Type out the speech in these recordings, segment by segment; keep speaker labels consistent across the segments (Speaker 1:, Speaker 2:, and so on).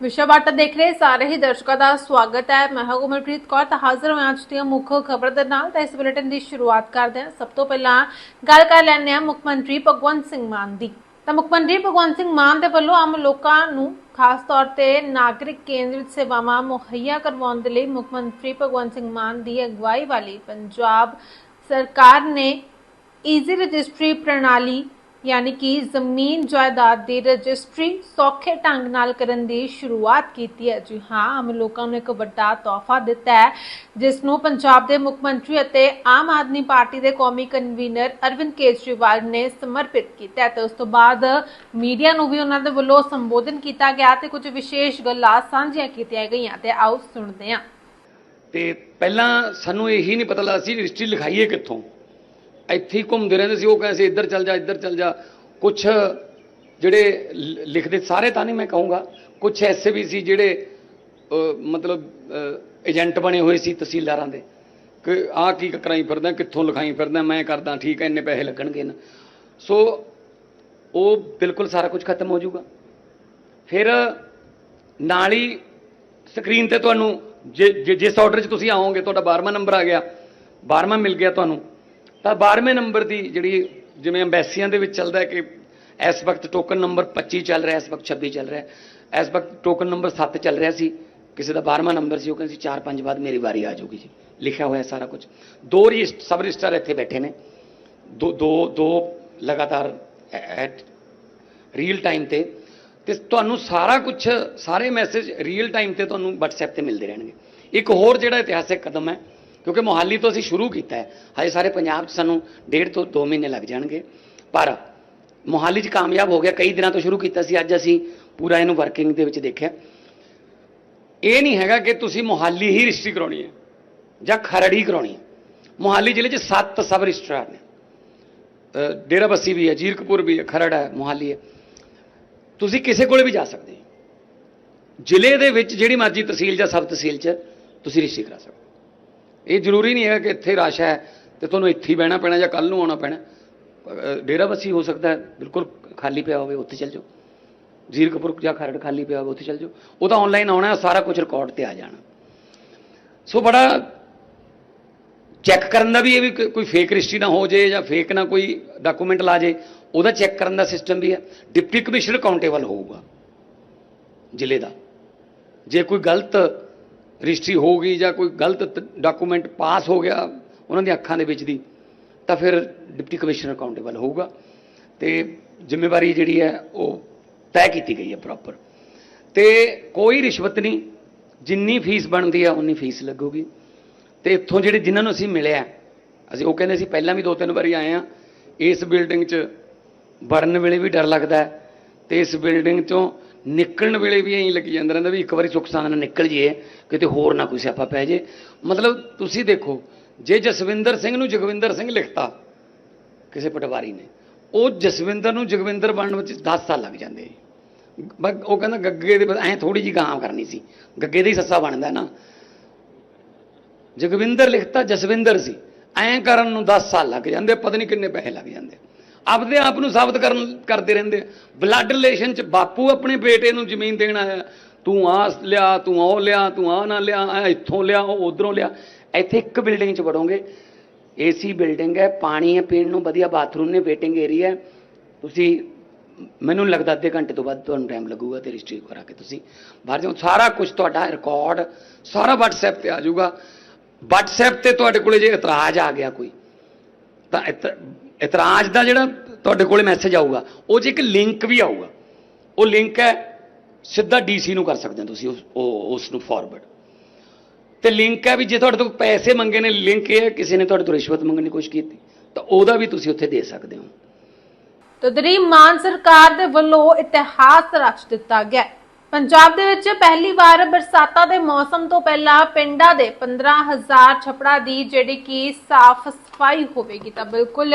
Speaker 1: ਵਿਸ਼ਵ ਵਾਰਤਾ ਦੇਖ ਰਹੇ ਸਾਰੇ ਹੀ ਦਰਸ਼ਕਾਂ ਦਾ ਸਵਾਗਤ ਹੈ। ਮੈਂ ਹਾਂ ਗੁਰਮਨਪ੍ਰੀਤ ਕੌਰ, ਤਾਂ ਹਾਜ਼ਰ ਹਾਂ ਅੱਜ ਦੀਆਂ ਮੁੱਖ ਖਬਰ ਦੇ ਨਾਲ। ਤਾਂ ਇਸ ਬੁਲੇਟਿਨ ਦੀ ਸ਼ੁਰੂਆਤ ਕਰਦੇ ਹਾਂ। ਸਭ ਤੋਂ ਪਹਿਲਾਂ ਗੱਲ ਕਰ ਲੈਂਦੇ ਹਾਂ ਮੁੱਖ ਮੰਤਰੀ ਭਗਵੰਤ ਸਿੰਘ ਮਾਨ ਦੀ। ਤਾਂ ਮੁੱਖ ਮੰਤਰੀ ਭਗਵੰਤ ਸਿੰਘ ਮਾਨ ਦੇ ਵੱਲੋਂ ਆਮ ਲੋਕਾਂ ਨੂੰ ਖਾਸ ਤੌਰ ਤੇ ਨਾਗਰਿਕ ਕੇਂਦਰਿਤ ਸੇਵਾਵਾਂ ਮੁਹੱਈਆ ਕਰਵਾਉਣ ਦੇ ਲਈ ਮੁੱਖ ਮੰਤਰੀ ਭਗਵੰਤ ਸਿੰਘ ਮਾਨ ਦੀ ਅਗਵਾਈ ਵਾਲੀ ਪੰਜਾਬ ਸਰਕਾਰ ਨੇ ਈਜ਼ੀ ਰਜਿਸਟਰੀ ਪ੍ਰਣਾਲੀ ਯਾਨੀ ਕਿ ਜ਼ਮੀਨ ਜਾਇਦਾਦ ਦੀ ਰਜਿਸਟਰੀ ਸੌਖੇ ਢੰਗ ਨਾਲ ਕਰਨ ਦੀ ਸ਼ੁਰੂਆਤ ਕੀਤੀ ਹੈ। ਜੀ ਹਾਂ, ਆਮ ਲੋਕਾਂ ਨੂੰ ਇੱਕ ਵੱਡਾ ਤੋਹਫਾ ਦਿੱਤਾ ਹੈ, ਜਿਸ ਨੂੰ ਪੰਜਾਬ ਦੇ ਮੁੱਖ ਮੰਤਰੀ ਅਤੇ ਆਮ ਆਦਮੀ ਪਾਰਟੀ ਦੇ ਕੌਮੀ ਕਨਵੀਨਰ ਅਰਵਿੰਦ ਕੇਜਰੀਵਾਲ ਨੇ ਸਮਰਪਿਤ ਕੀਤਾ ਤੇ ਉਸ ਤੋਂ ਬਾਅਦ ਮੀਡੀਆ ਨੂੰ ਵੀ ਉਹਨਾਂ ਦੇ ਵੱਲੋਂ ਸੰਬੋਧਨ ਕੀਤਾ ਗਿਆ ਤੇ ਕੁਝ ਵਿਸ਼ੇਸ਼ ਗੱਲਾਂ ਸਾਂਝੀਆਂ ਕੀਤੀਆਂ ਗਈਆਂ। ਤੇ ਆਓ ਸੁਣਦੇ ਹਾਂ।
Speaker 2: ਤੇ ਪਹਿਲਾਂ ਸਾਨੂੰ ਇਹੀ ਨਹੀਂ ਪਤਾ ਲੱਗਦਾ ਸੀ, ਰਜਿਸਟਰੀ ਲਿਖਾਈਏ ਕਿੱਥੋਂ? ਇੱਥੇ ਹੀ ਘੁੰਮਦੇ ਰਹਿੰਦੇ ਸੀ, ਉਹ ਕਹਿੰਦੇ ਸੀ, ਇੱਧਰ ਚੱਲ ਜਾ, ਇੱਧਰ ਚੱਲ ਜਾ। ਕੁਝ ਜਿਹੜੇ ਲ- ਲਿਖਦੇ ਸਾਰੇ ਤਾਂ ਨਹੀਂ ਮੈਂ ਕਹੂੰਗਾ। ਕੁਝ ਐਸੇ ਵੀ ਸੀ ਜਿਹੜੇ ਮਤਲਬ ਏਜੰਟ ਬਣੇ ਹੋਏ ਸੀ ਤਹਿਸੀਲਦਾਰਾਂ ਦੇ। ਕਿ ਆਹ ਕੀ ਕਰਾਈ ਫਿਰਦਾ, ਕਿੱਥੋਂ ਲਿਖਾਈ ਫਿਰਦਾ, ਮੈਂ ਕਰਦਾ, ਠੀਕ ਹੈ, ਇੰਨੇ ਪੈਸੇ ਲੱਗਣਗੇ ਨਾ। ਸੋ, ਉਹ ਬਿਲਕੁਲ ਸਾਰਾ ਕੁਝ ਖਤਮ ਹੋ ਜਾਊਗਾ। ਫਿਰ ਨਾਲ ਹੀ ਸਕਰੀਨ ਤੇ ਤੁਹਾਨੂੰ, ਜੇ- ਜੇ- ਜਿਸ ਆਰਡਰ 'ਚ ਤੁਸੀਂ ਆਓਗੇ, ਤੁਹਾਡਾ 12ਵਾਂ ਨੰਬਰ ਆ ਗਿਆ। 12ਵਾਂ ਮਿਲ ਗਿਆ ਤੁਹਾਨੂੰ। ਤਾਂ 12ਵੇਂ ਨੰਬਰ ਦੀ ਜਿਹੜੀ ਜਿਵੇਂ ਐਮਬੈਸੀਆਂ ਦੇ ਵਿੱਚ ਚੱਲਦਾ ਕਿ ਇਸ ਵਕਤ ਟੋਕਨ ਨੰਬਰ 25 ਚੱਲ ਰਿਹਾ, ਇਸ ਵਕਤ 26 ਚੱਲ ਰਿਹਾ, ਇਸ ਵਕਤ ਟੋਕਨ ਨੰਬਰ 7 ਚੱਲ ਰਿਹਾ ਸੀ, ਕਿਸੇ ਦਾ 12ਵਾਂ ਨੰਬਰ ਸੀ, ਉਹ ਕਹਿੰਦੇ ਸੀ 4-5 ਬਾਅਦ ਮੇਰੀ ਵਾਰੀ ਆ ਜਾਊਗੀ ਜੀ, ਲਿਖਿਆ ਹੋਇਆ ਸਾਰਾ ਕੁਝ। ਦੋ ਰਜਿਸਟ ਸਬ ਰਜਿਸਟਰ ਇੱਥੇ ਬੈਠੇ ਨੇ। ਦੋ ਦੋ ਦੋ ਲਗਾਤਾਰ ਐਟ ਰੀਅਲ ਟਾਈਮ ਤੇ। ਤੇ ਤੁਹਾਨੂੰ ਸਾਰਾ ਕੁਝ ਸਾਰੇ ਮੈਸੇਜ ਰੀਅਲ ਟਾਈਮ ਤੇ ਤੁਹਾਨੂੰ WhatsApp ਤੇ ਮਿਲਦੇ ਰਹਿਣਗੇ। ਇੱਕ ਹੋਰ ਜਿਹੜਾ ਇਤਿਹਾਸਿਕ ਕਦਮ ਹੈ ਕਿਉਂਕਿ ਮੋਹਾਲੀ ਤੋਂ ਅਸੀਂ ਸ਼ੁਰੂ ਕੀਤਾ ਹੈ। ਹਜੇ ਸਾਰੇ ਪੰਜਾਬ 'ਚ ਸਾਨੂੰ ਡੇਢ ਤੋਂ 2 ਮਹੀਨੇ ਲੱਗ ਜਾਣਗੇ। ਪਰ ਮੋਹਾਲੀ 'ਚ ਕਾਮਯਾਬ ਹੋ ਗਿਆ ਕਈ ਦਿਨਾਂ ਤੋਂ ਸ਼ੁਰੂ ਕੀਤਾ ਸੀ। ਅੱਜ ਅਸੀਂ ਪੂਰਾ ਇਹਨੂੰ ਵਰਕਿੰਗ ਦੇ ਵਿੱਚ ਦੇਖਿਆ। ਇਹ ਨਹੀਂ ਹੈਗਾ ਕਿ ਤੁਸੀਂ ਮੋਹਾਲੀ ਹੀ ਰਜਿਸਟਰੀ ਕਰਾਉਣੀ ਹੈ ਜਾਂ ਖਰੜੀ ਕਰਾਉਣੀ ਹੈ। ਮੋਹਾਲੀ ਜ਼ਿਲ੍ਹੇ 'ਚ 7 ਸਬ ਰਜਿਸਟਰਾਰ ਨੇ। ਅ, ਡੇਰਾ ਬੱਸੀ ਵੀ ਹੈ ਜੀਰਕਪੁਰ ਵੀ ਹੈ ਖਰੜ ਹੈ ਮੋਹਾਲੀ ਹੈ। ਤੁਸੀਂ ਕਿਸੇ ਕੋਲੇ ਵੀ ਜਾ ਸਕਦੇ ਹੋ। ਜ਼ਿਲ੍ਹੇ ਦੇ ਵਿੱਚ ਜਿਹੜੀ ਮਰਜ਼ੀ ਤਹਿਸੀਲ ਜਾਂ ਸਬ ਤਹਿਸੀਲ 'ਚ ਤੁਸੀਂ ਰਜਿਸਟਰੀ ਕਰਾ ਸਕਦੇ ਹੋ। ਇਹ ਜ਼ਰੂਰੀ ਨਹੀਂ ਹੈ ਕਿ ਇੱਥੇ ਰਸ਼ ਹੈ ਤੇ ਤੁਹਾਨੂੰ ਇੱਥੇ ਹੀ ਬਹਿਣਾ ਪੈਣਾ ਜਾਂ ਕੱਲ ਨੂੰ ਆਉਣਾ ਪੈਣਾ। ਅ, ਡੇਰਾ ਬੱਸੀ ਹੋ ਸਕਦਾ ਬਿਲਕੁਲ ਖਾਲੀ ਪਿਆ ਹੋਵੇ ਉੱਥੇ ਚੱਲ ਜਾਓ। ਜੀਰਕਪੁਰ ਜਾਂ ਖਰੜ ਖਾਲੀ ਪਿਆ ਹੋਵੇ ਉੱਥੇ ਚੱਲ ਜਾਓ। ਉਹ ਤਾਂ ਆਨਲਾਈਨ ਆਉਣਾ ਸਾਰਾ ਕੁਝ ਰਿਕਾਰਡ ਤੇ ਆ ਜਾਣਾ। ਸੋ ਬੜਾ ਚੈੱਕ ਕਰਨ ਦਾ ਵੀ ਇਹ ਵੀ ਕੋਈ- ਫੇਕ ਰਜਿਸਟਰੀ ਨਾ ਹੋ ਜੇ ਜਾਂ ਫੇਕ ਨਾ ਕੋਈ ਡਾਕੂਮੈਂਟ ਲਾ ਜੇ ਉਹਦਾ ਚੈੱਕ ਕਰਨ ਦਾ ਸਿਸਟਮ ਵੀ ਹੈ। ਡਿਪਟੀ ਕਮਿਸ਼ਨਰ ਅਕਾਊਂਟੇਬਲ ਹੋਊਗਾ ਜ਼ਿਲ੍ਹੇ ਦਾ। ਜੇ ਕੋਈ ਗਲਤ ਰਜਿਸਟਰੀ ਹੋ ਗਈ ਜਾਂ ਕੋਈ ਗਲਤ ਡਾਕੂਮੈਂਟ ਪਾਸ ਹੋ ਗਿਆ ਉਹਨਾਂ ਦੀਆਂ ਅੱਖਾਂ ਦੇ ਵਿੱਚ ਦੀ, ਤਾਂ ਫਿਰ ਡਿਪਟੀ ਕਮਿਸ਼ਨਰ ਅਕਾਊਂਟੇਬਲ ਹੋਊਗਾ ਤੇ ਜ਼ਿੰਮੇਵਾਰੀ ਜਿਹੜੀ ਹੈ ਉਹ ਤੈਅ ਕੀਤੀ ਗਈ ਹੈ ਪ੍ਰੋਪਰ ਤੇ ਕੋਈ ਰਿਸ਼ਵਤ ਨਹੀਂ, ਜਿੰਨੀ ਫੀਸ ਬਣਦੀ ਹੈ ਉਨੀ ਫੀਸ ਲੱਗੂਗੀ। ਤੇ ਇੱਥੋਂ ਜਿਹੜੇ ਜਿਨ੍ਹਾਂ ਨੂੰ ਅਸੀਂ ਮਿਲਿਆ ਅਸੀਂ ਉਹ ਕਹਿੰਦੇ ਸੀ ਪਹਿਲਾਂ ਵੀ ਦੋ ਤਿੰਨ ਵਾਰੀ ਆਏ ਆ ਇਸ ਬਿਲਡਿੰਗ 'ਚ ਵੜਨ ਵੇਲੇ ਵੀ ਡਰ ਲੱਗਦਾ ਹੈ ਤੇ ਇਸ ਬਿਲਡਿੰਗ 'ਚੋਂ ਨਿਕਲਣ ਵੇਲੇ ਵੀ ਐਂ ਲੱਗੀ ਜਾਂਦਾ ਰਹਿੰਦਾ ਵੀ ਇੱਕ ਵਾਰੀ ਸੁੱਖ ਸਾਂਦ ਨਾਲ ਨਿਕਲ ਜੀਏ ਕਿਤੇ ਹੋਰ ਨਾ ਕੋਈ ਸਿਆਪਾ ਪੈ ਜੇ। ਮਤਲਬ ਤੁਸੀਂ ਦੇਖੋ, ਜੇ ਜਸਵਿੰਦਰ ਸਿੰਘ ਨੂੰ ਜਗਵਿੰਦਰ ਸਿੰਘ ਲਿਖਤਾ, ਕਿਸੇ ਪਟਵਾਰੀ ਨੇ, ਉਹ ਜਸਵਿੰਦਰ ਨੂੰ ਜਗਵਿੰਦਰ ਬਣਨ ਵਿੱਚ 10 ਸਾਲ ਲੱਗ ਜਾਂਦੇ। ਬਸ ਉਹ ਕਹਿੰਦਾ ਗੱਗੇ ਦੇ ਐਂ ਥੋੜੀ ਜੀ ਗਾਂ ਕਰਨੀ ਸੀ। ਗੱਗੇ ਦਾ ਹੀ ਸੱਸਾ ਬਣਦਾ ਨਾ। ਜਗਵਿੰਦਰ ਲਿਖਤਾ ਜਸਵਿੰਦਰ ਸੀ। ਐਂ ਕਰਨ ਨੂੰ 10 ਸਾਲ ਲੱਗ ਜਾਂਦੇ, ਪਤਾ ਨਹੀਂ ਕਿੰਨੇ ਪੈਸੇ ਲੱਗ ਜਾਂਦੇ। ਆਪਦੇ ਆਪ ਨੂੰ ਸਾਬਤ ਕਰਨ ਕਰਦੇ ਰਹਿੰਦੇ ਬਲੱਡ ਰਿਲੇਸ਼ਨ ਚ ਬਾਪੂ ਆਪਣੇ ਬੇਟੇ ਨੂੰ ਜ਼ਮੀਨ ਦੇਣ ਆਇਆ। ਤੂੰ ਆ ਲਿਆ, ਤੂੰ ਉਹ ਲਿਆ, ਤੂੰ ਆ ਨਾ ਲਿਆ ਐ ਇੱਥੋਂ ਲਿਆ, ਉਹ ਉਧਰੋਂ ਲਿਆ। ਇੱਥੇ ਇੱਕ ਬਿਲਡਿੰਗ ਚ ਵੜੋਗੇ। ਏਸੀ ਬਿਲਡਿੰਗ ਹੈ, ਪਾਣੀ ਹੈ ਪੀਣ ਨੂੰ, ਵਧੀਆ ਬਾਥਰੂਮ ਨੇ ਵੇਟਿੰਗ ਏਰੀਆ ਹੈ। ਤੁਸੀਂ, ਮੈਨੂੰ ਲੱਗਦਾ ਅੱਧੇ ਘੰਟੇ ਤੋਂ ਬਾਅਦ ਤੁਹਾਨੂੰ ਟਾਈਮ ਲੱਗੂਗਾ ਤੇ ਰਜਿਸਟਰੀ ਕਰਾ ਕੇ ਤੁਸੀਂ ਬਾਹਰ ਜਾਓ। ਸਾਰਾ ਕੁਝ ਤੁਹਾਡਾ ਰਿਕਾਰਡ ਸਾਰਾ WhatsApp ਤੇ ਆ ਜਾਊਗਾ। WhatsApp ਤੇ ਤੁਹਾਡੇ ਕੋਲੇ ਜੇ ਇਤਰਾਜ਼ ਆ ਗਿਆ ਕੋਈ, ਤਾਂ ਇਤ- ਇਤਰਾਜ਼ ਦਾ ਜਿਹੜਾ ਤੁਹਾਡੇ ਕੋਲੇ ਮੈਸੇਜ ਆਊਗਾ, ਉਹ 'ਚ ਇੱਕ ਲਿੰਕ ਵੀ ਆਊਗਾ। ਉਹ ਲਿੰਕ ਹੈ, ਸਿੱਧਾ ਡੀਸੀ ਨੂੰ ਕਰ ਸਕਦੇ ਹੋ ਤੁਸੀਂ ਉਸ ਨੂੰ ਫਾਰਵਰਡ ਤੇ ਲਿੰਕ ਹੈ ਵੀ ਜੇ ਤੁਹਾਡੇ ਤੋਂ ਪੈਸੇ ਮੰਗੇ ਨੇ ਲਿੰਕ ਇਹ ਹੈ, ਕਿਸੇ ਨੇ ਤੁਹਾਡੇ ਤੋਂ ਰਿਸ਼ਵਤ ਮੰਗਣ ਦੀ ਕੋਸ਼ਿਸ਼ ਕੀਤੀ, ਤਾਂ ਉਹਦਾ ਵੀ ਤੁਸੀਂ ਉੱਥੇ ਦੇ ਸਕਦੇ ਹੋ।
Speaker 1: ਤਦਰੀ ਮਾਨ ਸਰਕਾਰ ਦੇ ਵੱਲੋਂ ਇਤਿਹਾਸ ਰਚ ਦਿੱਤਾ ਗਿਆ ਪੰਜਾਬ ਦੇ ਵਿੱਚ ਪਹਿਲੀ ਵਾਰ ਬਰਸਾਤਾਂ ਦੇ ਮੌਸਮ ਤੋਂ ਪਹਿਲਾਂ ਪਿੰਡਾਂ ਦੇ 15000 ਛਪੜਾ ਦੀ ਜਿਹੜੀ ਕਿ ਸਾਫ਼ ਸਫ਼ਾਈ ਹੋਵੇਗੀ ਤਾਂ ਬਿਲਕੁਲ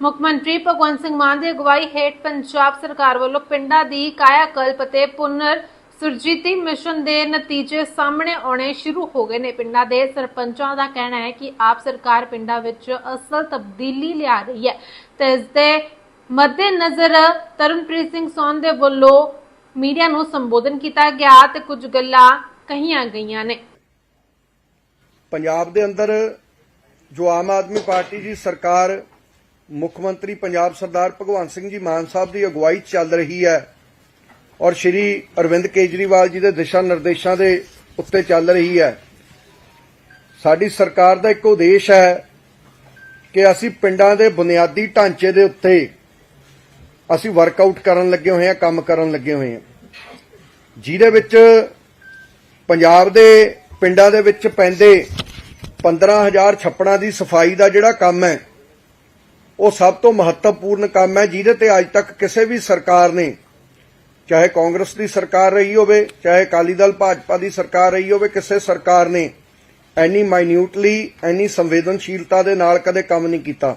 Speaker 1: ਮੁੱਖ ਮੰਤਰੀ ਭਗਵੰਤ ਸਿੰਘ ਮਾਨ ਦੀ ਅਗਵਾਈ ਹੇਠ ਪੰਜਾਬ ਸਰਕਾਰ ਵੱਲੋਂ ਪਿੰਡਾਂ ਦੀ ਕਾਇਆਕਲਪ ਅਤੇ ਪੁਨਰ ਸੁਰਜੀਤੀ ਮਿਸ਼ਨ ਦੇ ਨਤੀਜੇ ਸਾਹਮਣੇ ਆਉਣੇ ਸ਼ੁਰੂ ਹੋ ਗਏ ਨੇ। ਪਿੰਡਾਂ ਦੇ ਸਰਪੰਚਾਂ ਦਾ ਕਹਿਣਾ ਹੈ ਕਿ ਆਪ ਸਰਕਾਰ ਪਿੰਡਾਂ ਵਿੱਚ ਅਸਲ ਤਬਦੀਲੀ ਲਿਆ ਰਹੀ ਹੈ ਤੇ ਇਸ ਦੇ ਮੱਦੇ ਨਜ਼ਰ ਤਰਨਪ੍ਰੀਤ ਸਿੰਘ ਸੌਨ ਦੇ ਵੱਲੋਂ ਮੀਡੀਆ ਨੂੰ ਸੰਬੋਧਨ ਕੀਤਾ ਗਿਆ ਤੇ ਕੁਝ ਗੱਲਾਂ ਕਹੀਆਂ ਗਈਆਂ ਨੇ।
Speaker 3: ਪੰਜਾਬ ਦੇ ਅੰਦਰ ਜੋ ਆਮ ਆਦਮੀ ਪਾਰਟੀ ਦੀ ਸਰਕਾਰ ਮੁੱਖ ਮੰਤਰੀ ਪੰਜਾਬ ਸਰਦਾਰ ਭਗਵੰਤ ਸਿੰਘ ਜੀ ਮਾਨ ਸਾਹਿਬ ਦੀ ਅਗਵਾਈ ਚੱਲ ਰਹੀ ਹੈ ਔਰ ਸ਼੍ਰੀ ਅਰਵਿੰਦ ਕੇਜਰੀਵਾਲ ਜੀ ਦੇ ਦਿਸ਼ਾ ਨਿਰਦੇਸ਼ਾਂ ਦੇ ਉੱਤੇ ਚੱਲ ਰਹੀ ਹੈ। ਸਾਡੀ ਸਰਕਾਰ ਦਾ ਇੱਕ ਉਦੇਸ਼ ਹੈ ਕਿ ਅਸੀਂ ਪਿੰਡਾਂ ਦੇ ਬੁਨਿਆਦੀ ਢਾਂਚੇ ਦੇ ਉੱਤੇ ਅਸੀਂ ਵਰਕਆਊਟ ਕਰਨ ਲੱਗੇ ਹੋਏ ਹਾਂ, ਕੰਮ ਕਰਨ ਲੱਗੇ ਹੋਏ ਹਾਂ। ਜਿਹਦੇ ਵਿੱਚ ਪੰਜਾਬ ਦੇ ਪਿੰਡਾਂ ਦੇ ਵਿੱਚ ਪੈਂਦੇ 15000 ਛੱਪੜਾਂ ਦੀ ਸਫ਼ਾਈ ਦਾ ਜਿਹੜਾ ਕੰਮ ਹੈ ਉਹ ਸਭ ਤੋਂ ਮਹੱਤਵਪੂਰਨ ਕੰਮ ਹੈ, ਜਿਹਦੇ ਤੇ ਅੱਜ ਤੱਕ ਕਿਸੇ ਵੀ ਸਰਕਾਰ ਨੇ, ਚਾਹੇ ਕਾਂਗਰਸ ਦੀ ਸਰਕਾਰ ਰਹੀ ਹੋਵੇ, ਚਾਹੇ ਅਕਾਲੀ ਦਲ, ਭਾਜਪਾ ਦੀ ਸਰਕਾਰ ਰਹੀ ਹੋਵੇ, ਕਿਸੇ ਸਰਕਾਰ ਨੇ ਐਨੀ ਮਾਈਨਿਊਟਲੀ ਐਨੀ ਸੰਵੇਦਨਸ਼ੀਲਤਾ ਦੇ ਨਾਲ ਕਦੇ ਕੰਮ ਨਹੀਂ ਕੀਤਾ।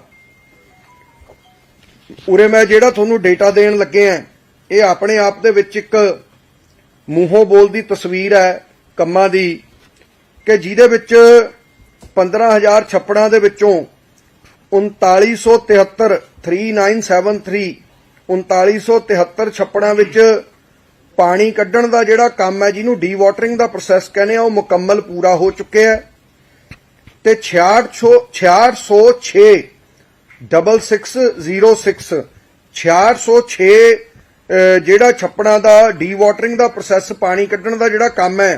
Speaker 3: ਉਰੇ ਮੈਂ ਜਿਹੜਾ ਤੁਹਾਨੂੰ ਡੇਟਾ ਦੇਣ ਲੱਗੇ ਆ ਇਹ ਆਪਣੇ ਆਪ ਦੇ ਵਿੱਚ ਇੱਕ ਮੂੰਹੋਂ ਬੋਲਦੀ ਤਸਵੀਰ ਹੈ, ਕੰਮਾਂ ਦੀ, ਕਿ ਜਿਹਦੇ ਵਿੱਚ 15000 ਛੱਪੜਾਂ ਦੇ ਵਿੱਚੋਂ 3973 3973 3973 ਛੱਪੜਾਂ ਵਿੱਚ ਪਾਣੀ ਕੱਢਣ ਦਾ ਜਿਹੜਾ ਕੰਮ ਹੈ ਜਿਹਨੂੰ ਡੀ ਵਾਟਰਿੰਗ ਦਾ ਪ੍ਰੋਸੈਸ ਕਹਿੰਦੇ ਆ ਉਹ ਮੁਕੰਮਲ ਪੂਰਾ ਹੋ ਚੁੱਕਿਆ ਹੈ। ਤੇ 66 6606 6606 6606 ਅਹ, ਜਿਹੜਾ ਛੱਪੜਾਂ ਦਾ ਡੀ ਵਾਟਰਿੰਗ ਦਾ ਪ੍ਰੋਸੈਸ ਪਾਣੀ ਕੱਢਣ ਦਾ ਜਿਹੜਾ ਕੰਮ ਹੈ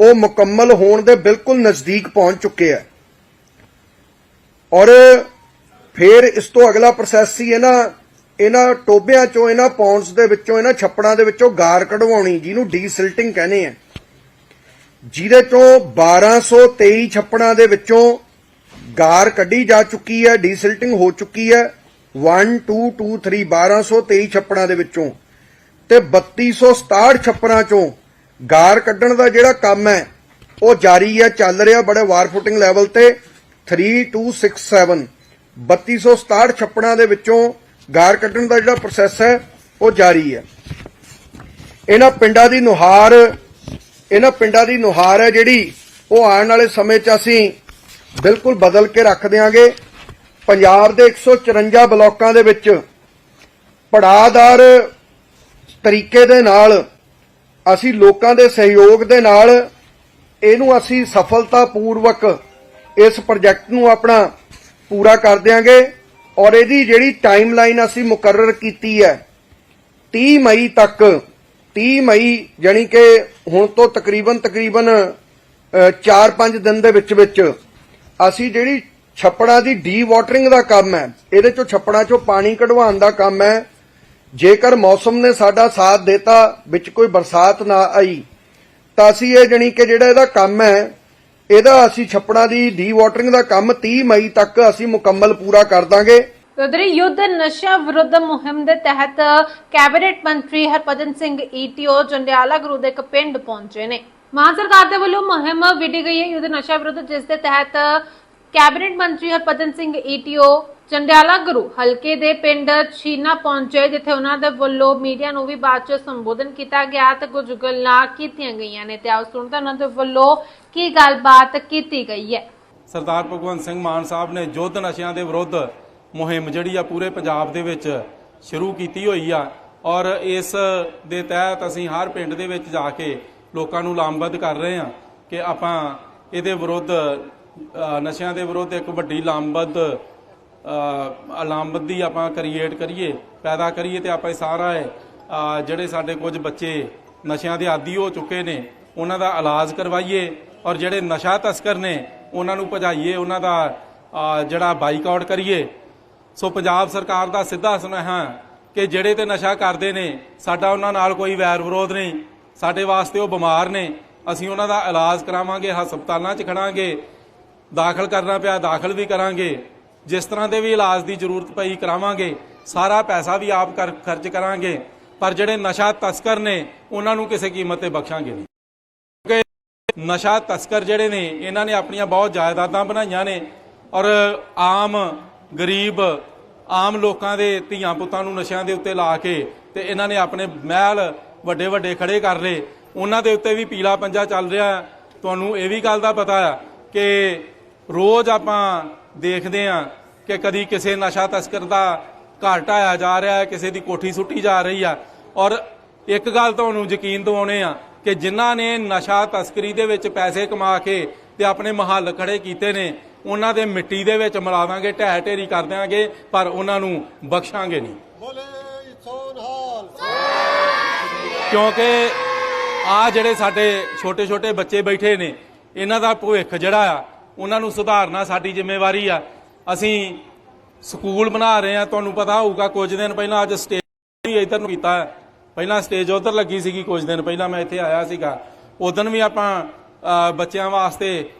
Speaker 3: ਉਹ ਮੁਕੰਮਲ ਹੋਣ ਦੇ ਬਿਲਕੁਲ ਨਜ਼ਦੀਕ ਪਹੁੰਚ ਚੁੱਕੇ ਹੈ। ਔਰ ਫਿਰ ਇਸ ਤੋਂ ਅਗਲਾ ਪ੍ਰੋਸੈਸ ਸੀ ਇਹਨਾਂ ਇਹਨਾਂ ਟੋਬਿਆਂ ਚੋਂ, ਇਹਨਾਂ ਪੌਂਡਸ ਦੇ ਵਿੱਚੋਂ, ਇਹਨਾਂ ਛੱਪੜਾਂ ਦੇ ਵਿੱਚੋਂ ਗਾਰ ਕਢਵਾਉਣੀ, ਜਿਹਨੂੰ ਡੀਸਿਲਟਿੰਗ ਕਹਿੰਦੇ ਆ। ਜਿਹਦੇ ਚੋਂ 1223 ਛੱਪੜਾਂ ਦੇ ਵਿੱਚੋਂ ਗਾਰ ਕੱਢੀ ਜਾ ਚੁੱਕੀ ਹੈ ਡੀਸਿਲਟਿੰਗ ਹੋ ਚੁੱਕੀ ਹੈ। 1 2 2 3 1223 ਛੱਪੜਾਂ ਦੇ ਵਿੱਚੋਂ ਤੇ 3267 ਛੱਪੜਾਂ ਚੋਂ ਗਾਰ ਕੱਢਣ ਦਾ ਜਿਹੜਾ ਕੰਮ ਹੈ, ਉਹ ਜਾਰੀ ਹੈ, ਚੱਲ ਰਿਹਾ, ਬੜੇ ਵਾਰ ਫੁੱਟਿੰਗ ਲੈਵਲ ਤੇ। 3267 3267 ਛੱਪੜਾਂ ਦੇ ਵਿੱਚੋਂ ਗਾਰ ਕੱਢਣ ਦਾ ਜਿਹੜਾ ਪ੍ਰੋਸੈਸ ਹੈ, ਉਹ ਜਾਰੀ ਹੈ। ਇਹਨਾਂ ਪਿੰਡਾਂ ਦੀ ਨੁਹਾਰ, ਇਹਨਾਂ ਪਿੰਡਾਂ ਦੀ ਨੁਹਾਰ ਹੈ ਜਿਹੜੀ, ਉਹ ਆਉਣ ਵਾਲੇ ਸਮੇਂ 'ਚ ਅਸੀਂ ਬਿਲਕੁਲ ਬਦਲ ਕੇ ਰੱਖ ਦਿਆਂਗੇ। ਪੰਜਾਬ ਦੇ 154 ਬਲਾਕਾਂ ਦੇ ਵਿੱਚ ਪੜਾਦਾਰ ਤਰੀਕੇ ਦੇ ਨਾਲ, ਅਸੀਂ ਲੋਕਾਂ ਦੇ ਸਹਿਯੋਗ ਦੇ ਨਾਲ, ਇਹਨੂੰ ਅਸੀਂ ਸਫਲਤਾਪੂਰਵਕ ਇਸ ਪ੍ਰੋਜੈਕਟ ਨੂੰ ਆਪਣਾ ਪੂਰਾ ਕਰ ਦਿਆਂਗੇ ਔਰ ਇਹਦੀ ਜਿਹੜੀ ਟਾਈਮਲਾਈਨ ਅਸੀਂ ਮੁਕਰਰ ਕੀਤੀ ਹੈ 30 ਮਈ ਤੱਕ 30 ਮਈ ਜਾਨੀ ਕਿ ਹੁਣ ਤੋਂ ਤਕਰੀਬਨ ਤਕਰੀਬਨ 4-5 ਦਿਨ ਦੇ ਵਿੱਚ ਵਿੱਚ ਅਸੀਂ ਜਿਹੜੀ ਛੱਪੜਾਂ ਦੀ ਡੀ ਵਾਟਰਿੰਗ ਦਾ ਕੰਮ ਹੈ, ਇਹਦੇ ਚੋਂ ਛੱਪੜਾਂ ਚੋਂ ਪਾਣੀ ਕਢਵਾਉਣ ਦਾ ਕੰਮ ਹੈ, ਜੇਕਰ ਮੌਸਮ ਨੇ ਸਾਡਾ ਸਾਥ ਦਿੱਤਾ, ਵਿੱਚ ਕੋਈ ਬਰਸਾਤ ਨਾ ਆਈ, ਤਾਂ ਅਸੀਂ ਇਹ ਜਣੀ ਕਿ ਜਿਹੜਾ ਇਹਦਾ ਕੰਮ ਹੈ ਇਹਦਾ ਅਸੀਂ ਛੱਪੜਾਂ ਦੀ ਡੀ ਵਾਟਰਿੰਗ ਦਾ ਕੰਮ 30 ਮਈ ਤੱਕ ਅਸੀਂ ਮੁਕੰਮਲ ਪੂਰਾ ਕਰ ਦਾਂਗੇ।
Speaker 1: ਉਧਰ ਯੁੱਧ ਨਸ਼ਾ ਵਿਰੁੱਧ ਮੁਹਿੰਮ ਦੇ ਤਹਿਤ ਕੈਬਨਿਟ ਮੰਤਰੀ ਹਰਪਜਨ ਸਿੰਘ ਈਟੀਓ ਜੰਡਿਆਲਾ ਗੁਰੂ ਦੇ ਇੱਕ ਪਿੰਡ ਪਹੁੰਚੇ ਨੇ। ਮਾਨ ਸਰਕਾਰ ਦੇ ਵੱਲੋਂ ਮੁਹਿੰਮ ਵਿੱਢੀ ਗਈ ਹੈ ਯੁੱਧ ਨਸ਼ਾ ਵਿਰੁੱਧ, ਜਿਸ ਦੇ ਤਹਿਤ ਕੈਬਨਿਟ ਮੰਤਰੀ ਹਰਪਜਨ ਸਿੰਘ ਈਟੀਓ ਚੰਡਿਆਲਾ ਗੁਰੂ ਹਲਕੇ ਦੇ ਪਿੰਡ ਛੀਨਾ ਪਹੁੰਚੇ, ਜਿੱਥੇ ਉਹਨਾਂ ਦੇ ਵੱਲੋਂ ਮੀਡੀਆ ਨੂੰ ਵੀ ਬਾਅਦ ਚ ਸੰਬੋਧਨ ਕੀਤਾ ਗਿਆ ਤੇ ਕੁਝ ਗੱਲਾਂ ਕੀਤੀਆਂ ਗਈਆਂ ਨੇ। ਤੇ ਆਓ ਸੁਣਦੇ ਉਹਨਾਂ ਦੇ ਵੱਲੋਂ ਕੀ ਗੱਲਬਾਤ ਕੀਤੀ ਗਈ ਹੈ।
Speaker 4: ਸਰਦਾਰ ਭਗਵੰਤ ਸਿੰਘ ਮਾਨ ਸਾਹਿਬ ਨੇ ਯੁੱਧ ਨਸ਼ਿਆਂ ਦੇ ਵਿਰੁੱਧ ਮੁਹਿੰਮ ਜਿਹੜੀ ਆ ਪੂਰੇ ਪੰਜਾਬ ਦੇ ਵਿੱਚ ਸ਼ੁਰੂ ਕੀਤੀ ਹੋਈ ਆ ਔਰ ਇਸ ਦੇ ਤਹਿਤ ਅਸੀਂ ਹਰ ਪਿੰਡ ਦੇ ਵਿੱਚ ਜਾ ਕੇ ਲੋਕਾਂ ਨੂੰ ਲਾਮਬੱਧ ਕਰ ਰਹੇ ਆ ਕਿ ਆਪਾਂ ਇਹਦੇ ਵਿਰੁੱਧ ਨਸ਼ਿਆਂ ਦੇ ਵਿਰੁੱਧ ਇੱਕ ਵੱਡੀ ਲਾਮਬੱਧ ਅ, ਆਪਾਂ ਕ੍ਰੀਏਟ ਕਰੀਏ ਪੈਦਾ ਕਰੀਏ ਤੇ ਆਪਾਂ ਸਾਰਾ ਇਹ, ਜਿਹੜੇ ਸਾਡੇ ਕੁਝ ਬੱਚੇ ਨਸ਼ਿਆਂ ਦੇ ਆਦੀ ਹੋ ਚੁੱਕੇ ਨੇ ਉਹਨਾਂ ਦਾ ਇਲਾਜ ਕਰਵਾਈਏ ਔਰ ਜਿਹੜੇ ਨਸ਼ਾ ਤਸਕਰ ਨੇ ਉਹਨਾਂ ਨੂੰ ਭਜਾਈਏ ਉਹਨਾਂ ਦਾ ਅ, ਜਿਹੜਾ ਬਾਈਕਾਟ ਕਰੀਏ। ਸੋ ਪੰਜਾਬ ਸਰਕਾਰ ਦਾ ਸਿੱਧਾ ਸੁਨੇਹਾ ਕਿ ਜਿਹੜੇ ਤੇ ਨਸ਼ਾ ਕਰਦੇ ਨੇ ਸਾਡਾ ਉਹਨਾਂ ਨਾਲ ਕੋਈ ਵੈਰ ਵਿਰੋਧ ਨਹੀਂ ਸਾਡੇ ਵਾਸਤੇ ਉਹ ਬਿਮਾਰ ਨੇ ਅਸੀਂ ਉਹਨਾਂ ਦਾ ਇਲਾਜ ਕਰਾਵਾਂਗੇ ਹਸਪਤਾਲਾਂ 'ਚ ਖੜਾਂਗੇ ਦਾਖਲ ਕਰਨਾ ਪਿਆ ਦਾਖਲ ਵੀ ਕਰਾਂਗੇ। ਜਿਸ ਤਰ੍ਹਾਂ ਦੇ ਵੀ ਇਲਾਜ ਦੀ ਜ਼ਰੂਰਤ ਪਈ ਕਰਾਵਾਂਗੇ, ਸਾਰਾ ਪੈਸਾ ਵੀ ਆਪ ਕਰ- ਖਰਚ ਕਰਾਂਗੇ, ਪਰ ਜਿਹੜੇ ਨਸ਼ਾ ਤਸਕਰ ਨੇ, ਉਹਨਾਂ ਨੂੰ ਕਿਸੇ ਕੀਮਤ ਤੇ ਬਖਸ਼ਾਂਗੇ ਨਹੀਂ। ਕਿਉਂਕਿ ਨਸ਼ਾ ਤਸਕਰ ਜਿਹੜੇ ਨੇ, ਇਹਨਾਂ ਨੇ ਆਪਣੀਆਂ ਬਹੁਤ ਜਾਇਦਾਦਾਂ ਬਣਾਈਆਂ ਨੇ ਔਰ ਆਮ ਗਰੀਬ, ਆਮ ਲੋਕਾਂ ਦੇ ਧੀਆਂ ਪੁੱਤਾਂ ਨੂੰ ਨਸ਼ਿਆਂ ਦੇ ਉੱਤੇ ਲਾ ਕੇ ਤੇ ਇਹਨਾਂ ਨੇ ਆਪਣੇ ਮਹਿਲ ਵੱਡੇ ਵੱਡੇ ਖੜੇ ਕਰ ਲਏ। ਉਹਨਾਂ ਦੇ ਉੱਤੇ ਵੀ ਪੀਲਾ ਪੰਜਾ ਚੱਲ ਰਿਹਾ। ਤੁਹਾਨੂੰ ਇਹ ਵੀ ਗੱਲ ਦਾ ਪਤਾ ਹੈ ਕਿ ਰੋਜ਼ ਆਪਾਂ ਦੇਖਦੇ ਆ ਕਿ ਕਦੀ ਕਿਸੇ ਨਸ਼ਾ ਤਸਕਰ ਦਾ ਘਰ ਢਾਇਆ ਜਾ ਰਿਹਾ ਹੈ ਕਿਸੇ ਦੀ ਕੋਠੀ ਸੁੱਟੀ ਜਾ ਰਹੀ ਆ। ਔਰ ਇੱਕ ਗੱਲ ਤੁਹਾਨੂੰ ਯਕੀਨ ਦਿਵਾਉਣੇ ਆ ਕਿ ਜਿਨ੍ਹਾਂ ਨੇ ਨਸ਼ਾ ਤਸਕਰੀ ਦੇ ਵਿੱਚ ਪੈਸੇ ਕਮਾ ਕੇ ਤੇ ਆਪਣੇ ਮਹੱਲ ਖੜੇ ਕੀਤੇ ਨੇ ਉਹਨਾਂ ਦੇ ਮਿੱਟੀ ਦੇ ਵਿੱਚ ਮਿਲਾ ਦਾਂਗੇ ਢਹਿ ਢੇਰੀ ਕਰ ਦਿਆਂਗੇ ਪਰ ਉਹਨਾਂ ਨੂੰ ਬਖਸ਼ਾਂਗੇ ਨਹੀਂ। ਕਿਉਂਕਿ ਆ ਜਿਹੜੇ ਸਾਡੇ ਛੋਟੇ ਛੋਟੇ ਬੱਚੇ ਬੈਠੇ ਨੇ ਇਹਨਾਂ ਦਾ ਭਵਿੱਖ ਜਿਹੜਾ ਆ ਉਹਨਾਂ ਨੂੰ ਸੁਧਾਰਨਾ ਸਾਡੀ ਜ਼ਿੰਮੇਵਾਰੀ ਆ। ਅਸੀਂ ਸਕੂਲ ਬਣਾ ਰਹੇ ਆ ਤੁਹਾਨੂੰ ਪਤਾ ਹੋਊਗਾ, ਕੁਝ ਦਿਨ ਪਹਿਲਾਂ ਅੱਜ ਸਟੇਜ ਵੀ ਇੱਧਰ ਨੂੰ ਕੀਤਾ। ਪਹਿਲਾਂ ਸਟੇਜ ਉਧਰ ਲੱਗੀ ਸੀਗੀ, ਕੁਝ ਦਿਨ ਪਹਿਲਾਂ ਮੈਂ ਇੱਥੇ ਆਇਆ ਸੀਗਾ। ਉਦੋਂ ਵੀ ਆਪਾਂ ਬੱਚਿਆਂ ਵਾਸਤੇ